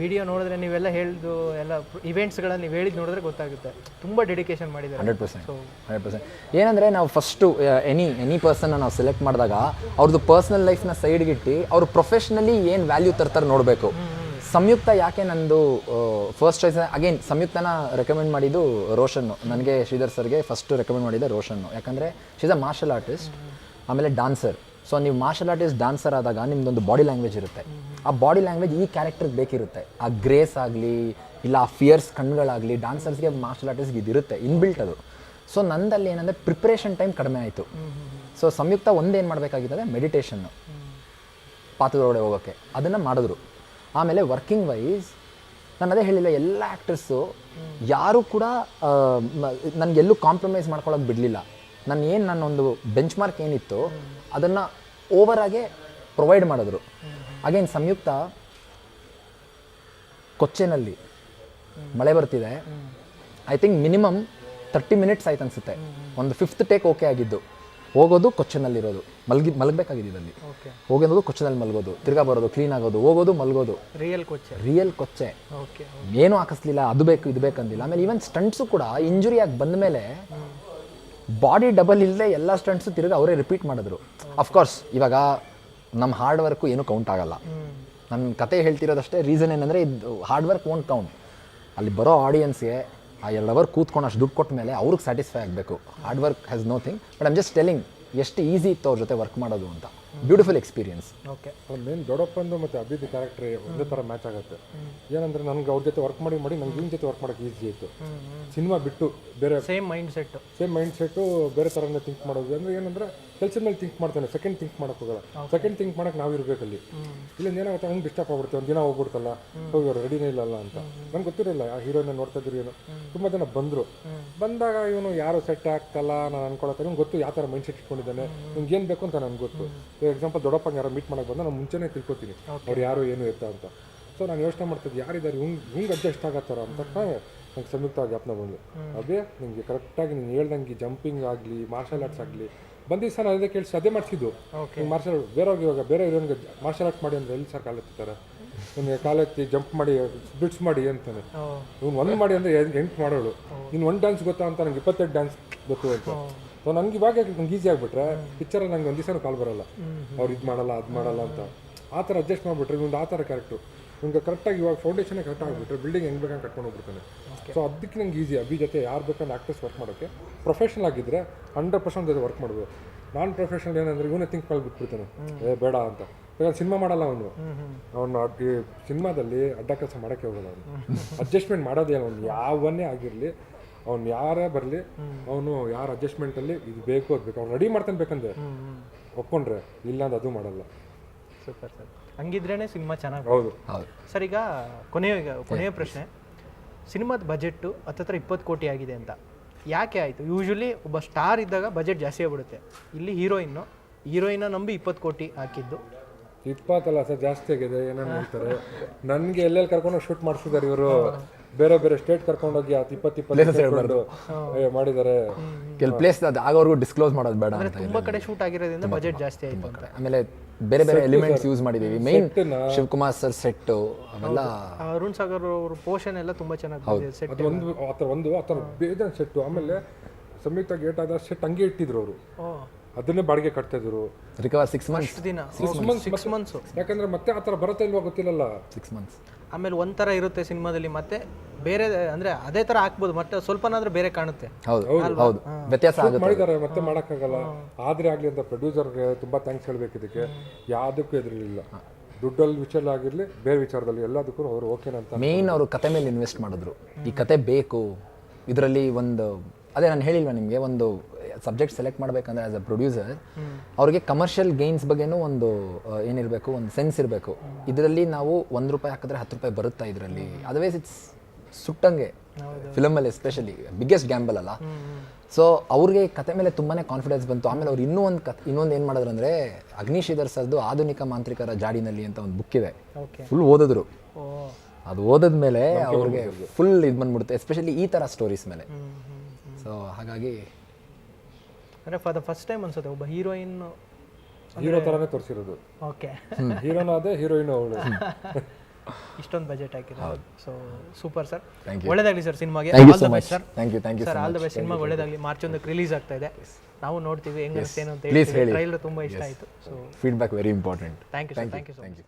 ವಿಡಿಯೋ ನೋಡಿದ್ರೆ ನೀವೆಲ್ಲ ಹೇಳಿದ್ದು ಎಲ್ಲ ಇವೆಂಟ್ಸ್ಗಳಲ್ಲಿ ನೀವು ಹೇಳಿದ್ ನೋಡಿದ್ರೆ ಗೊತ್ತಾಗುತ್ತೆ. ತುಂಬ ಡೆಡಿಕೇಶನ್ ಮಾಡಿದ್ದಾರೆ. Hundred percent. Hundred percent. ಏನಂದರೆ ನಾವು ಫಸ್ಟು ಎನಿ ಎನಿ ಪರ್ಸನ್ನ ನಾವು ಸೆಲೆಕ್ಟ್ ಮಾಡಿದಾಗ ಅವ್ರದ್ದು ಪರ್ಸ್ನಲ್ ಲೈಫ್ನ ಸೈಡ್ಗಿಟ್ಟು ಅವ್ರ ಪ್ರೊಫೆಷ್ನಲಿ ಏನು ವ್ಯಾಲ್ಯೂ ತರ್ತಾರೆ ನೋಡಬೇಕು. ಸಂಯುಕ್ತ ಯಾಕೆ ನಂದು ಫಸ್ಟ್ ಚಾಯ್ಸ್ ಅಗೇನ್ ಸಂಯುಕ್ತನ ರೆಕಮೆಂಡ್ ಮಾಡಿದ್ದು ರೋಷನ್ನು. ನನಗೆ ಶ್ರೀಧರ್ ಸರ್ಗೆ ಫಸ್ಟ್ ರೆಕಮೆಂಡ್ ಮಾಡಿದ್ದೆ ರೋಷನ್ನು. ಯಾಕಂದರೆ ಶೀಸ್ ಅ ಮಾರ್ಷಲ್ ಆರ್ಟಿಸ್ಟ್ ಆಮೇಲೆ ಡಾನ್ಸರ್ ಸೊ ನೀವು ಮಾರ್ಷಲ್ ಆರ್ಟಿಸ್ಟ್ ಡಾನ್ಸರ್ ಆದಾಗ ನಿಮ್ದೊಂದು ಬಾಡಿ ಲ್ಯಾಂಗ್ವೇಜ್ ಇರುತ್ತೆ. ಆ ಬಾಡಿ ಲ್ಯಾಂಗ್ವೇಜ್ ಈ ಕ್ಯಾರೆಕ್ಟರ್ಗೆ ಬೇಕಿರುತ್ತೆ. ಆ ಗ್ರೇಸ್ ಆಗಲಿ, ಇಲ್ಲ ಆ ಫಿಯರ್ಸ್ ಕಣ್ಗಳಾಗಲಿ ಡ್ಯಾನ್ಸರ್ಸ್ಗೆ ಮಾರ್ಷಲ್ ಆರ್ಟಿಸ್ಟ್ಗೆ ಇದಿರುತ್ತೆ ಇನ್ಬಿಲ್ಟ್ ಅದು. ಸೊ ನಂದಲ್ಲಿ ಏನಂದರೆ ಪ್ರಿಪ್ರೇಷನ್ ಟೈಮ್ ಕಡಿಮೆ ಆಯಿತು. ಸೊ ಸಂಯುಕ್ತ ಒಂದೇನು ಮಾಡಬೇಕಾಗಿದ್ದಾರೆ ಮೆಡಿಟೇಷನ್ನು ಪಾತ್ರದೊಳಗಡೆ ಹೋಗೋಕ್ಕೆ ಅದನ್ನು ಮಾಡಿದ್ರು. ಆಮೇಲೆ ವರ್ಕಿಂಗ್ ವೈಸ್ ನಾನು ಅದೇ ಹೇಳಿಲ್ಲ, ಎಲ್ಲ ಆ್ಯಕ್ಟರ್ಸು ಯಾರೂ ಕೂಡ ನನಗೆಲ್ಲೂ ಕಾಂಪ್ರಮೈಸ್ ಮಾಡ್ಕೊಳ್ಳೋಕೆ ಬಿಡಲಿಲ್ಲ. ನಾನು ಏನು ನನ್ನ ಒಂದು ಬೆಂಚ್ ಮಾರ್ಕ್ ಏನಿತ್ತು ಅದನ್ನು ಓವರಾಗೆ ಪ್ರೊವೈಡ್ ಮಾಡಿದ್ರು. ಅಗೇನ್ ಸಂಯುಕ್ತ ಕೊಚ್ಚೆನಲ್ಲಿ ಮಳೆ ಬರ್ತಿದೆ. I think minimum thirty minutes ಆಯ್ತು ಅನಿಸುತ್ತೆ. ಒಂದು ಫಿಫ್ತ್ ಟೇಕ್ ಓಕೆ ಆಗಿದ್ದು. ಹೋಗೋದು ಕೊಚ್ಚೆನಲ್ಲಿರೋದು. ಮಲಗಿ ಮಲಗಬೇಕಾಗಿದೆ ಇದರಲ್ಲಿ. ಓಕೆ ಹೋಗೋದು ಕೊಚ್ಚೆನಲ್ಲಿ ಮಲಗೋದು. ತಿರ್ಗಾ ಬರೋದು ಕ್ಲೀನ್ ಆಗೋದು ಹೋಗೋದು ಮಲಗೋದು. ರಿಯಲ್ ಕೊಚ್ಚೆ. ರಿಯಲ್ ಕೊಚ್ಚೆ. ಏನೂ ಹಾಕಿಸ್ಲಿಲ್ಲ ಅದು ಬೇಕು ಇದು ಬೇಕಂದಿಲ್ಲ ಆಮೇಲೆ ಈವನ್ ಸ್ಟಂಟ್ಸು ಕೂಡ ಇಂಜುರಿ ಆಗಿ ಬಂದ ಮೇಲೆ ಬಾಡಿ ಡಬಲ್ ಇಲ್ಲದೆ ಎಲ್ಲ ಸ್ಟಂಟ್ಸು ತಿರುಗಿ ಅವರೇ ರಿಪೀಟ್ ಮಾಡಿದ್ರು. ಅಫ್ಕೋರ್ಸ್ ಇವಾಗ ನಮ್ಮ ಹಾರ್ಡ್ ವರ್ಕು ಏನೂ ಕೌಂಟ್ ಆಗಲ್ಲ. ನನ್ನ ಕತೆ ಹೇಳ್ತಿರೋದಷ್ಟೇ ರೀಸನ್ ಏನಂದರೆ ಇದು ಹಾರ್ಡ್ ವರ್ಕ್ ಓಂಟ್ ಕೌಂಟ್ ಅಲ್ಲಿ ಬರೋ ಆಡಿಯನ್ಸ್ಗೆ ಆ ಎರಡು ಅವರ್ ಕೂತ್ಕೊಂಡು ಅಷ್ಟು ದುಡ್ಡು ಕೊಟ್ಟ ಮೇಲೆ ಅವ್ರಿಗೆ ಸ್ಯಾಟಿಸ್ಫೈ ಆಗಬೇಕು. Hard work has no thing but I'm just telling ಎಷ್ಟು ಈಸಿ ಇತ್ತು ಅವ್ರ ಜೊತೆ ವರ್ಕ್ ಮಾಡೋದು ಅಂತ. ಬ್ಯೂಟಿಫುಲ್ ಎಕ್ಸ್ಪೀರಿಯನ್ಸ್ ಓಕೆ ಮೇನ್ ದೊಡ್ಡಪ್ಪಂದು ಮತ್ತು ಅಭಿದ್ ಕ್ಯಾರೆಕ್ಟರ್ ಒಂದೇ ಥರ ಮ್ಯಾಚ್ ಆಗುತ್ತೆ. ಏನಂದ್ರೆ ನನಗೆ ಅವ್ರ ಜೊತೆ ವರ್ಕ್ ಮಾಡಿ ಮಾಡಿ ನಂಗೆ ಇವ್ನ ಜೊತೆ ವರ್ಕ್ ಮಾಡೋಕೆ ಈಸಿ ಆಯಿತು. ಸಿನಿಮಾ ಬಿಟ್ಟು ಬೇರೆ same mind set same mind set ಬೇರೆ ಥರನೇ ಥಿಂಕ್ ಮಾಡೋದು. ಅಂದರೆ ಏನಂದ್ರೆ ಕೆಲಸದ ಮೇಲೆ ಥಿಂಕ್ ಮಾಡ್ತಾನೆ ಸೆಕೆಂಡ್ ಥಿಂಕ್ ಮಾಡೋಕೆ ಹೋಗಲ್ಲ. ಸೆಕೆಂಡ್ ಥಿಂಕ್ ಮಾಡಕ್ಕೆ ನಾವು ಇರಬೇಕಲ್ಲಿ ಇಲ್ಲಿಂದ ಏನಾಗುತ್ತೆ ಅವ್ನು ಡಿಸ್ಟರ್ಬ್ ಆಗ್ಬಿಡುತ್ತೆ ಒಂದು ದಿನ ಹೋಗ್ಬಿಡ್ತಲ್ಲ ಹೋಗಿ ಅವ್ರು ರೆಡಿನೇ ಇಲ್ಲಲ್ಲ ಅಂತ. ನಂಗೆ ಗೊತ್ತಿರಲಿಲ್ಲ ಆ ಹೀರೋನ ನೋಡ್ತಾ ಇದ್ರು ಏನೋ. ತುಂಬ ಜನ ಬಂದರು. ಬಂದಾಗ ಇವನು ಯಾರು ಸೆಟ್ ಆಗ್ತಲ್ಲ ನಾನು ಅನ್ಕೊಳತ್ತೆ ಇವ್ನು ಗೊತ್ತು ಯಾವ ಥರ ಮೈಂಡ್ ಸೆಟ್ ಇಟ್ಕೊಂಡಿದ್ದಾನೆ ನಿಮ್ಗೆ ಏನು ಬೇಕು ಅಂತ ನನಗೆ ಗೊತ್ತು. ಎಕ್ಸಾಂಪಲ್ ದೊಡ್ಡಪ್ಪಂಗೆ ಯಾರೋ ಮೀಟ್ ಮಾಡೋಕೆ ಬಂದ ನಾನು ಮುಂಚೆನೇ ತಿಳ್ಕೊತೀನಿ. ಅವ್ರು ಯಾರು ಏನು ಎತ್ತ ಅಂತ. ಸೊ ನಾನು ಯೋಚನೆ ಮಾಡ್ತಿದ್ದೆ ಯಾರಿದ್ದಾರೆ ಹಿಂಗೆ ಹಿಂಗೆ ಅಡ್ಜಸ್ಟ್ ಆಗತ್ತಾರ ಅಂತ ನಂಗೆ ಸಂಯುಕ್ತ ಜ್ಞಾಪನ ಬಂದು ಅದೇ ನಿಮಗೆ ಕರೆಕ್ಟಾಗಿ ನೀನು ಹೇಳ್ದಂಗೆ ಜಂಪಿಂಗ್ ಆಗಲಿ ಮಾರ್ಷಲ್ ಆರ್ಟ್ಸ್ ಆಗಲಿ ಬಂದಿದ್ದು ಸರ್ ನಾನು ಅದೇ ಕೇಳಿಸಿ ಅದೇ ಮಾಡಿಸಿದ್ದು. ಮಾರ್ಷಲ್ ಬೇರೆಯವ್ರಿಗೆ ಇವಾಗ ಬೇರೆ ಇರೋನ್ಗೆ ಮಾರ್ಷಲ್ ಆರ್ಟ್ಸ್ ಮಾಡಿ ಅಂದರೆ ಎಲ್ಲಿ ಸರ್ ಕಾಲೆತ್ತಾರೆ ನಿಮಗೆ ಕಾಲೆತ್ತಿ ಜಂಪ್ ಮಾಡಿ ಬಿಟ್ಸ್ ಮಾಡಿ ಅಂತಾನೆ. ಇವ್ನು ಒಂದು ಮಾಡಿ ಅಂದರೆ ಎಂಟು ಮಾಡೋಳು. ನೀನು ಒಂದು ಡ್ಯಾನ್ಸ್ ಗೊತ್ತಾ ಅಂತ ನಂಗೆ ಇಪ್ಪತ್ತೆರಡು ಡ್ಯಾನ್ಸ್ ಗೊತ್ತು ಅಂತ. ಸೊ ನಂಗೆ ಇವಾಗ ನಂಗೆ ಈಸಿ ಆಗಿಬಿಟ್ರೆ ಪಿಕ್ಚರಲ್ಲಿ ನಂಗೆ ಒಂದು ದಿವಸ ಕಾಲ್ ಬರಲ್ಲ. ಅವ್ರು ಇದು ಮಾಡಲ್ಲ ಅದು ಮಾಡಲ್ಲ ಅಂತ. ಆ ಥರ ಅಡ್ಜಸ್ಟ್ ಮಾಡಿಬಿಟ್ರೆ ಇವ್ನು ಆ ಥರ ಕರೆಕ್ಟು ನಿಮ್ಗೆ ಕರೆಕ್ಟಾಗಿ ಇವಾಗ ಫೌಂಡೇಶನ್ ಕರೆಕ್ಟ್ ಆಗಿಬಿಟ್ರೆ ಬಿಲ್ಡಿಂಗ್ ಹೆಂಗೆ ಬೇಕಂಗೆ ಕಟ್ಕೊಂಡು ಹೋಗ್ಬಿಡ್ತಾನೆ. ಸೊ ಅದಕ್ಕೆ ನಂಗೆ ಈಸಿ ಅಭಿ ಜೊತೆ ಯಾರು ಬೇಕಂದ್ರೆ ಆಕ್ಟರ್ಸ್ ವರ್ಕ್ ಮಾಡೋಕ್ಕೆ ಪ್ರೊಫೆಷನಲ್ ಆಗಿದ್ದರೆ ಹಂಡ್ರೆಡ್ ಪರ್ಸೆಂಟ್ ಅದು ವರ್ಕ್ ಮಾಡ್ಬೋದು. ನಾನ್ ಪ್ರೊಫೆಷನಲ್ ಏನಂದ್ರೆ ಇವನೇ ಥಿಂಕ್ ಮಾಡಿ ಬಿಟ್ಬಿಡ್ತಾನೆ. ಏ ಬೇಡ ಅಂತ. ಯಾಕಂದ್ರೆ ಸಿನಿಮಾ ಮಾಡಲ್ಲ ಅವನು. ಅವನು ಈ ಸಿನಿಮಾದಲ್ಲಿ ಅಡ್ಡ ಕೆಲಸ ಮಾಡೋಕ್ಕೆ ಹೋಗಲ್ಲ ಅವನು. ಅಡ್ಜಸ್ಟ್ಮೆಂಟ್ ಮಾಡೋದೇ ಅವನು. ಯಾವನ್ನೇ ಆಗಿರಲಿ ಅವ್ನು ಯಾರೇ ಬರಲಿ ಅವನು ಯಾರ ಅಡ್ಜಸ್ಟ್ಮೆಂಟಲ್ಲಿ ಇದು ಬೇಕು ಅದು ಬೇಕು. ಅವ್ನು ರೆಡಿ ಮಾಡ್ತಾನೆ ಬೇಕಂದ್ರೆ. ಒಪ್ಕೊಂಡ್ರೆ ಇಲ್ಲ ಅಂದ್ರೆ ಅದು ಮಾಡಲ್ಲ. ಸೂಪರ್ ಸರ್ ಹಂಗಿದ್ರೇನೆ ಸಿನಿಮಾ ಚೆನ್ನಾಗಿ ಹೌದು. ಹೌದು. ಸರ್ ಈಗ ಕೊನೆಯ ಕೊನೆಯ ಪ್ರಶ್ನೆ. ಸಿನಿಮಾದ ಬಜೆಟ್ಟು ಹತ್ತತ್ರ ಇಪ್ಪತ್ತು ಕೋಟಿ ಆಗಿದೆ ಅಂತ. ಯಾಕೆ ಆಯಿತು? ಯೂಶ್ವಲಿ ಒಬ್ಬ ಸ್ಟಾರ್ ಇದ್ದಾಗ ಬಜೆಟ್ ಜಾಸ್ತಿ ಆಗ್ಬಿಡುತ್ತೆ. ಇಲ್ಲಿ ಹೀರೋಯಿನ್ನು ಹೀರೋಯಿನ್ನ ನಂಬಿ ಇಪ್ಪತ್ತು ಕೋಟಿ ಹಾಕಿದ್ದು. ಇಪ್ಪತ್ತಲ್ಲ ಸರ್ ಜಾಸ್ತಿ ಆಗಿದೆ. ಏನೇನು ಹೇಳ್ತಾರೆ? ನನಗೆ ಎಲ್ಲೆಲ್ಲಿ ಕರ್ಕೊಂಡು ಶೂಟ್ ಮಾಡಿಸಿದ್ದಾರೆ ಇವರು? ಬೇರೆ ಬೇರೆ ಸ್ಟೇಟ್ ಕರ್ಕೊಂಡೋಗಿ ಅದು ಇಪ್ಪತ್ತು ಹೇಳ್ಬಾರ್ದು. ಮಾಡಿದ್ದಾರೆ ಕೆಲ ಪ್ಲೇಸ್ ಅದು ಆಗೋವರೆಗೂ ಡಿಸ್ಕ್ಲೋಸ್ ಮಾಡೋದು ಬೇಡ ಅಂತ ತುಂಬಾ ಕಡೆ ಶೂಟ್ ಆಗಿರೋದ್ರಿಂದ ಬಜೆಟ್ ಜಾಸ್ತಿ ಆಯ್ತು ಅಂತ. ಆಮೇಲೆ ಬೇರೆ ಬೇರೆ ಎಲಿಮೆಂಟ್ಸ್ ಯೂಸ್ ಮಾಡಿದೀವಿ. ಮೈನ್ ಶಿವಕುಮಾರ್ ಸರ್ ಸೆಟ್ ಅವೆಲ್ಲ ಅರುಣ್ ಸಾಗರ್ ಅವ್ರ ಪೋಷನ್ ಎಲ್ಲ ತುಂಬಾ ಚೆನ್ನಾಗಿ ಸೆಟ್ ಅದು ಒಂದು ಆತರ ಒಂದು ಆತರ ಬೇಜಾನ್ ಸೆಟ್ಟು ಆಮೇಲೆ ಸಂಯುಕ್ತ ಗೇಟ್ ಆದ ಸೆಟ್ ಹಂಗೆ ಇಟ್ಟಿದ್ರು ಅವರು. ಅದನ್ನೇ ಬಾಡಿಗೆ ಕಟ್ತಾ ಇದ್ರು. ರಿಕವರ್ ಸಿಕ್ಸ್ ಮಂತ್ಸ್ ದಿನ. ಸಿಕ್ಸ್ ಮಂತ್ಸ್ ಯಾಕಂದ್ರೆ ಮತ್ತೆ ಆತರ ಥರ ಬರುತ್ತೆ ಇಲ್ವಾ ಗೊತ್ತಿಲ್ಲಲ್ಲ. ಸಿಕ್ಸ್ ಮಂತ್ಸ್ ಆಮೇಲೆ ಒಂಥರ ಇರುತ್ತೆ ಸಿನಿಮಾದಲ್ಲಿ ಮತ್ತೆ ಬೇರೆ ಅಂದ್ರೆ ಅದೇ ತರ ಹಾಕ್ಬೋದು ಮತ್ತೆ ಸ್ವಲ್ಪನಾದ್ರೂ ಬೇರೆ ಕಾಣುತ್ತೆ. ಹೌದು ಹೌದು ವ್ಯತ್ಯಾಸ ಆಗುತ್ತೆ. ಮಾಡಿದ್ದಾರೆ ಮತ್ತೆ ಮಾಡೋಕ್ಕಾಗಲ್ಲ. ಆದ್ರೆ ಆಗ್ಲಿ ಅಂತ ಪ್ರೊಡ್ಯೂಸರ್ಗೆ ತುಂಬಾ ಥ್ಯಾಂಕ್ಸ್ ಹೇಳ್ಬೇಕು ಇದಕ್ಕೆ. ಯಾವುದಕ್ಕೂ ಎದುರಿಲ್ಲ ದುಡ್ಡಲ್ಲಿ ವಿಚಾರ ಆಗಿರ್ಲಿ ಬೇರೆ ವಿಚಾರದಲ್ಲಿ ಎಲ್ಲದಕ್ಕೂ ಅವರು ಓಕೆನಂತ ಮೇನ್ ಅವರು ಕತೆ ಮೇಲೆ ಇನ್ವೆಸ್ಟ್ ಮಾಡಿದ್ರು. ಈ ಕತೆ ಬೇಕು. ಇದರಲ್ಲಿ ಒಂದು ಅದೇ ನಾನು ಹೇಳಿಲ್ವಾ ನಿಮಗೆ ಒಂದು ಸಬ್ಜೆಕ್ಟ್ ಸೆಲೆಕ್ಟ್ ಮಾಡಬೇಕಂದ್ರೆ ಆಸ್ ಅ ಪ್ರೊಡ್ಯೂಸರ್ ಅವ್ರಿಗೆ ಕಮರ್ಷಿಯಲ್ ಗೇನ್ಸ್ ಬಗ್ಗೆನೂ ಒಂದು ಏನಿರಬೇಕು ಒಂದು ಸೆನ್ಸ್ ಇರಬೇಕು. ಇದರಲ್ಲಿ ನಾವು ಒಂದು ರೂಪಾಯಿ ಹಾಕಿದ್ರೆ ಹತ್ತು ರೂಪಾಯಿ ಬರುತ್ತಾ ಇದರಲ್ಲಿ? ಅದರ್ವೈಸ್ ಇಟ್ಸ್ ಸುಟ್ಟಂಗೆ. ಫಿಲಮಲ್ಲಿ ಎಸ್ಪೆಷಲಿ ಬಿಗ್ಗೆಸ್ಟ್ ಗ್ಯಾಂಬಲ್ ಅಲ್ಲ. ಸೊ ಅವ್ರಿಗೆ ಕತೆ ಮೇಲೆ ತುಂಬಾ ಕಾನ್ಫಿಡೆನ್ಸ್ ಬಂತು. ಆಮೇಲೆ ಅವ್ರು ಇನ್ನೂ ಒಂದು ಕತೆ ಇನ್ನೊಂದು ಏನು ಮಾಡಿದ್ರು ಅಂದರೆ ಅಗ್ನಿಶೀಧರ್ ಸರ್ದು ಆಧುನಿಕ ಮಾಂತ್ರಿಕರ ಜಾಡಿನಲ್ಲಿ ಅಂತ ಒಂದು ಬುಕ್ ಇದೆ. ಫುಲ್ ಓದಿದ್ರು. ಅದು ಓದಿದ ಮೇಲೆ ಅವ್ರಿಗೆ ಫುಲ್ ಇದು ಬಂದ್ಬಿಡುತ್ತೆ ಎಸ್ಪೆಷಲಿ ಈ ಥರ ಸ್ಟೋರೀಸ್ ಮೇಲೆ. ಸೊ ಹಾಗಾಗಿ ಅಂದರೆ ಫಾರ್ ದ ಫಸ್ಟ್ ಟೈಮ್ ಅನ್ಸುತ್ತೆ ಒಬ್ಬ ಹೀರೋಯಿನ್ ಹೀರೋ ಥರನೇ ತೋರಿಸಿರೋದು. ಓಕೆ ಹೀರೋನ ಅದೇ ಹೀರೋಯಿನ್ ಅವಳು. ಇಷ್ಟೊಂದು ಬಜೆಟ್ ಹಾಕಿದ್ರು. ಸೊ ಸೂಪರ್ ಸರ್ ಒಳ್ಳೇದಾಗಲಿ ಸರ್ ಸಿನಿಮಾಗೆ thank you all the best sir thank you thank you sir all the best cinema ಒಳ್ಳೇದಾಗಲಿ. ಮಾರ್ಚ್ ಒಂದಕ್ಕೆ ರಿಲೀಸ್ ಆಗ್ತಾ ಇದೆ. ನಾವು ನೋಡ್ತೀವಿ ಹೆಂಗ್ ಏನು ಅಂತ ಹೇಳಿ ಹೇಳಿ. ಟ್ರೈಲರ್ ತುಂಬ ಇಷ್ಟ ಆಯಿತು. So feedback very important thank you sir thank you sir thank you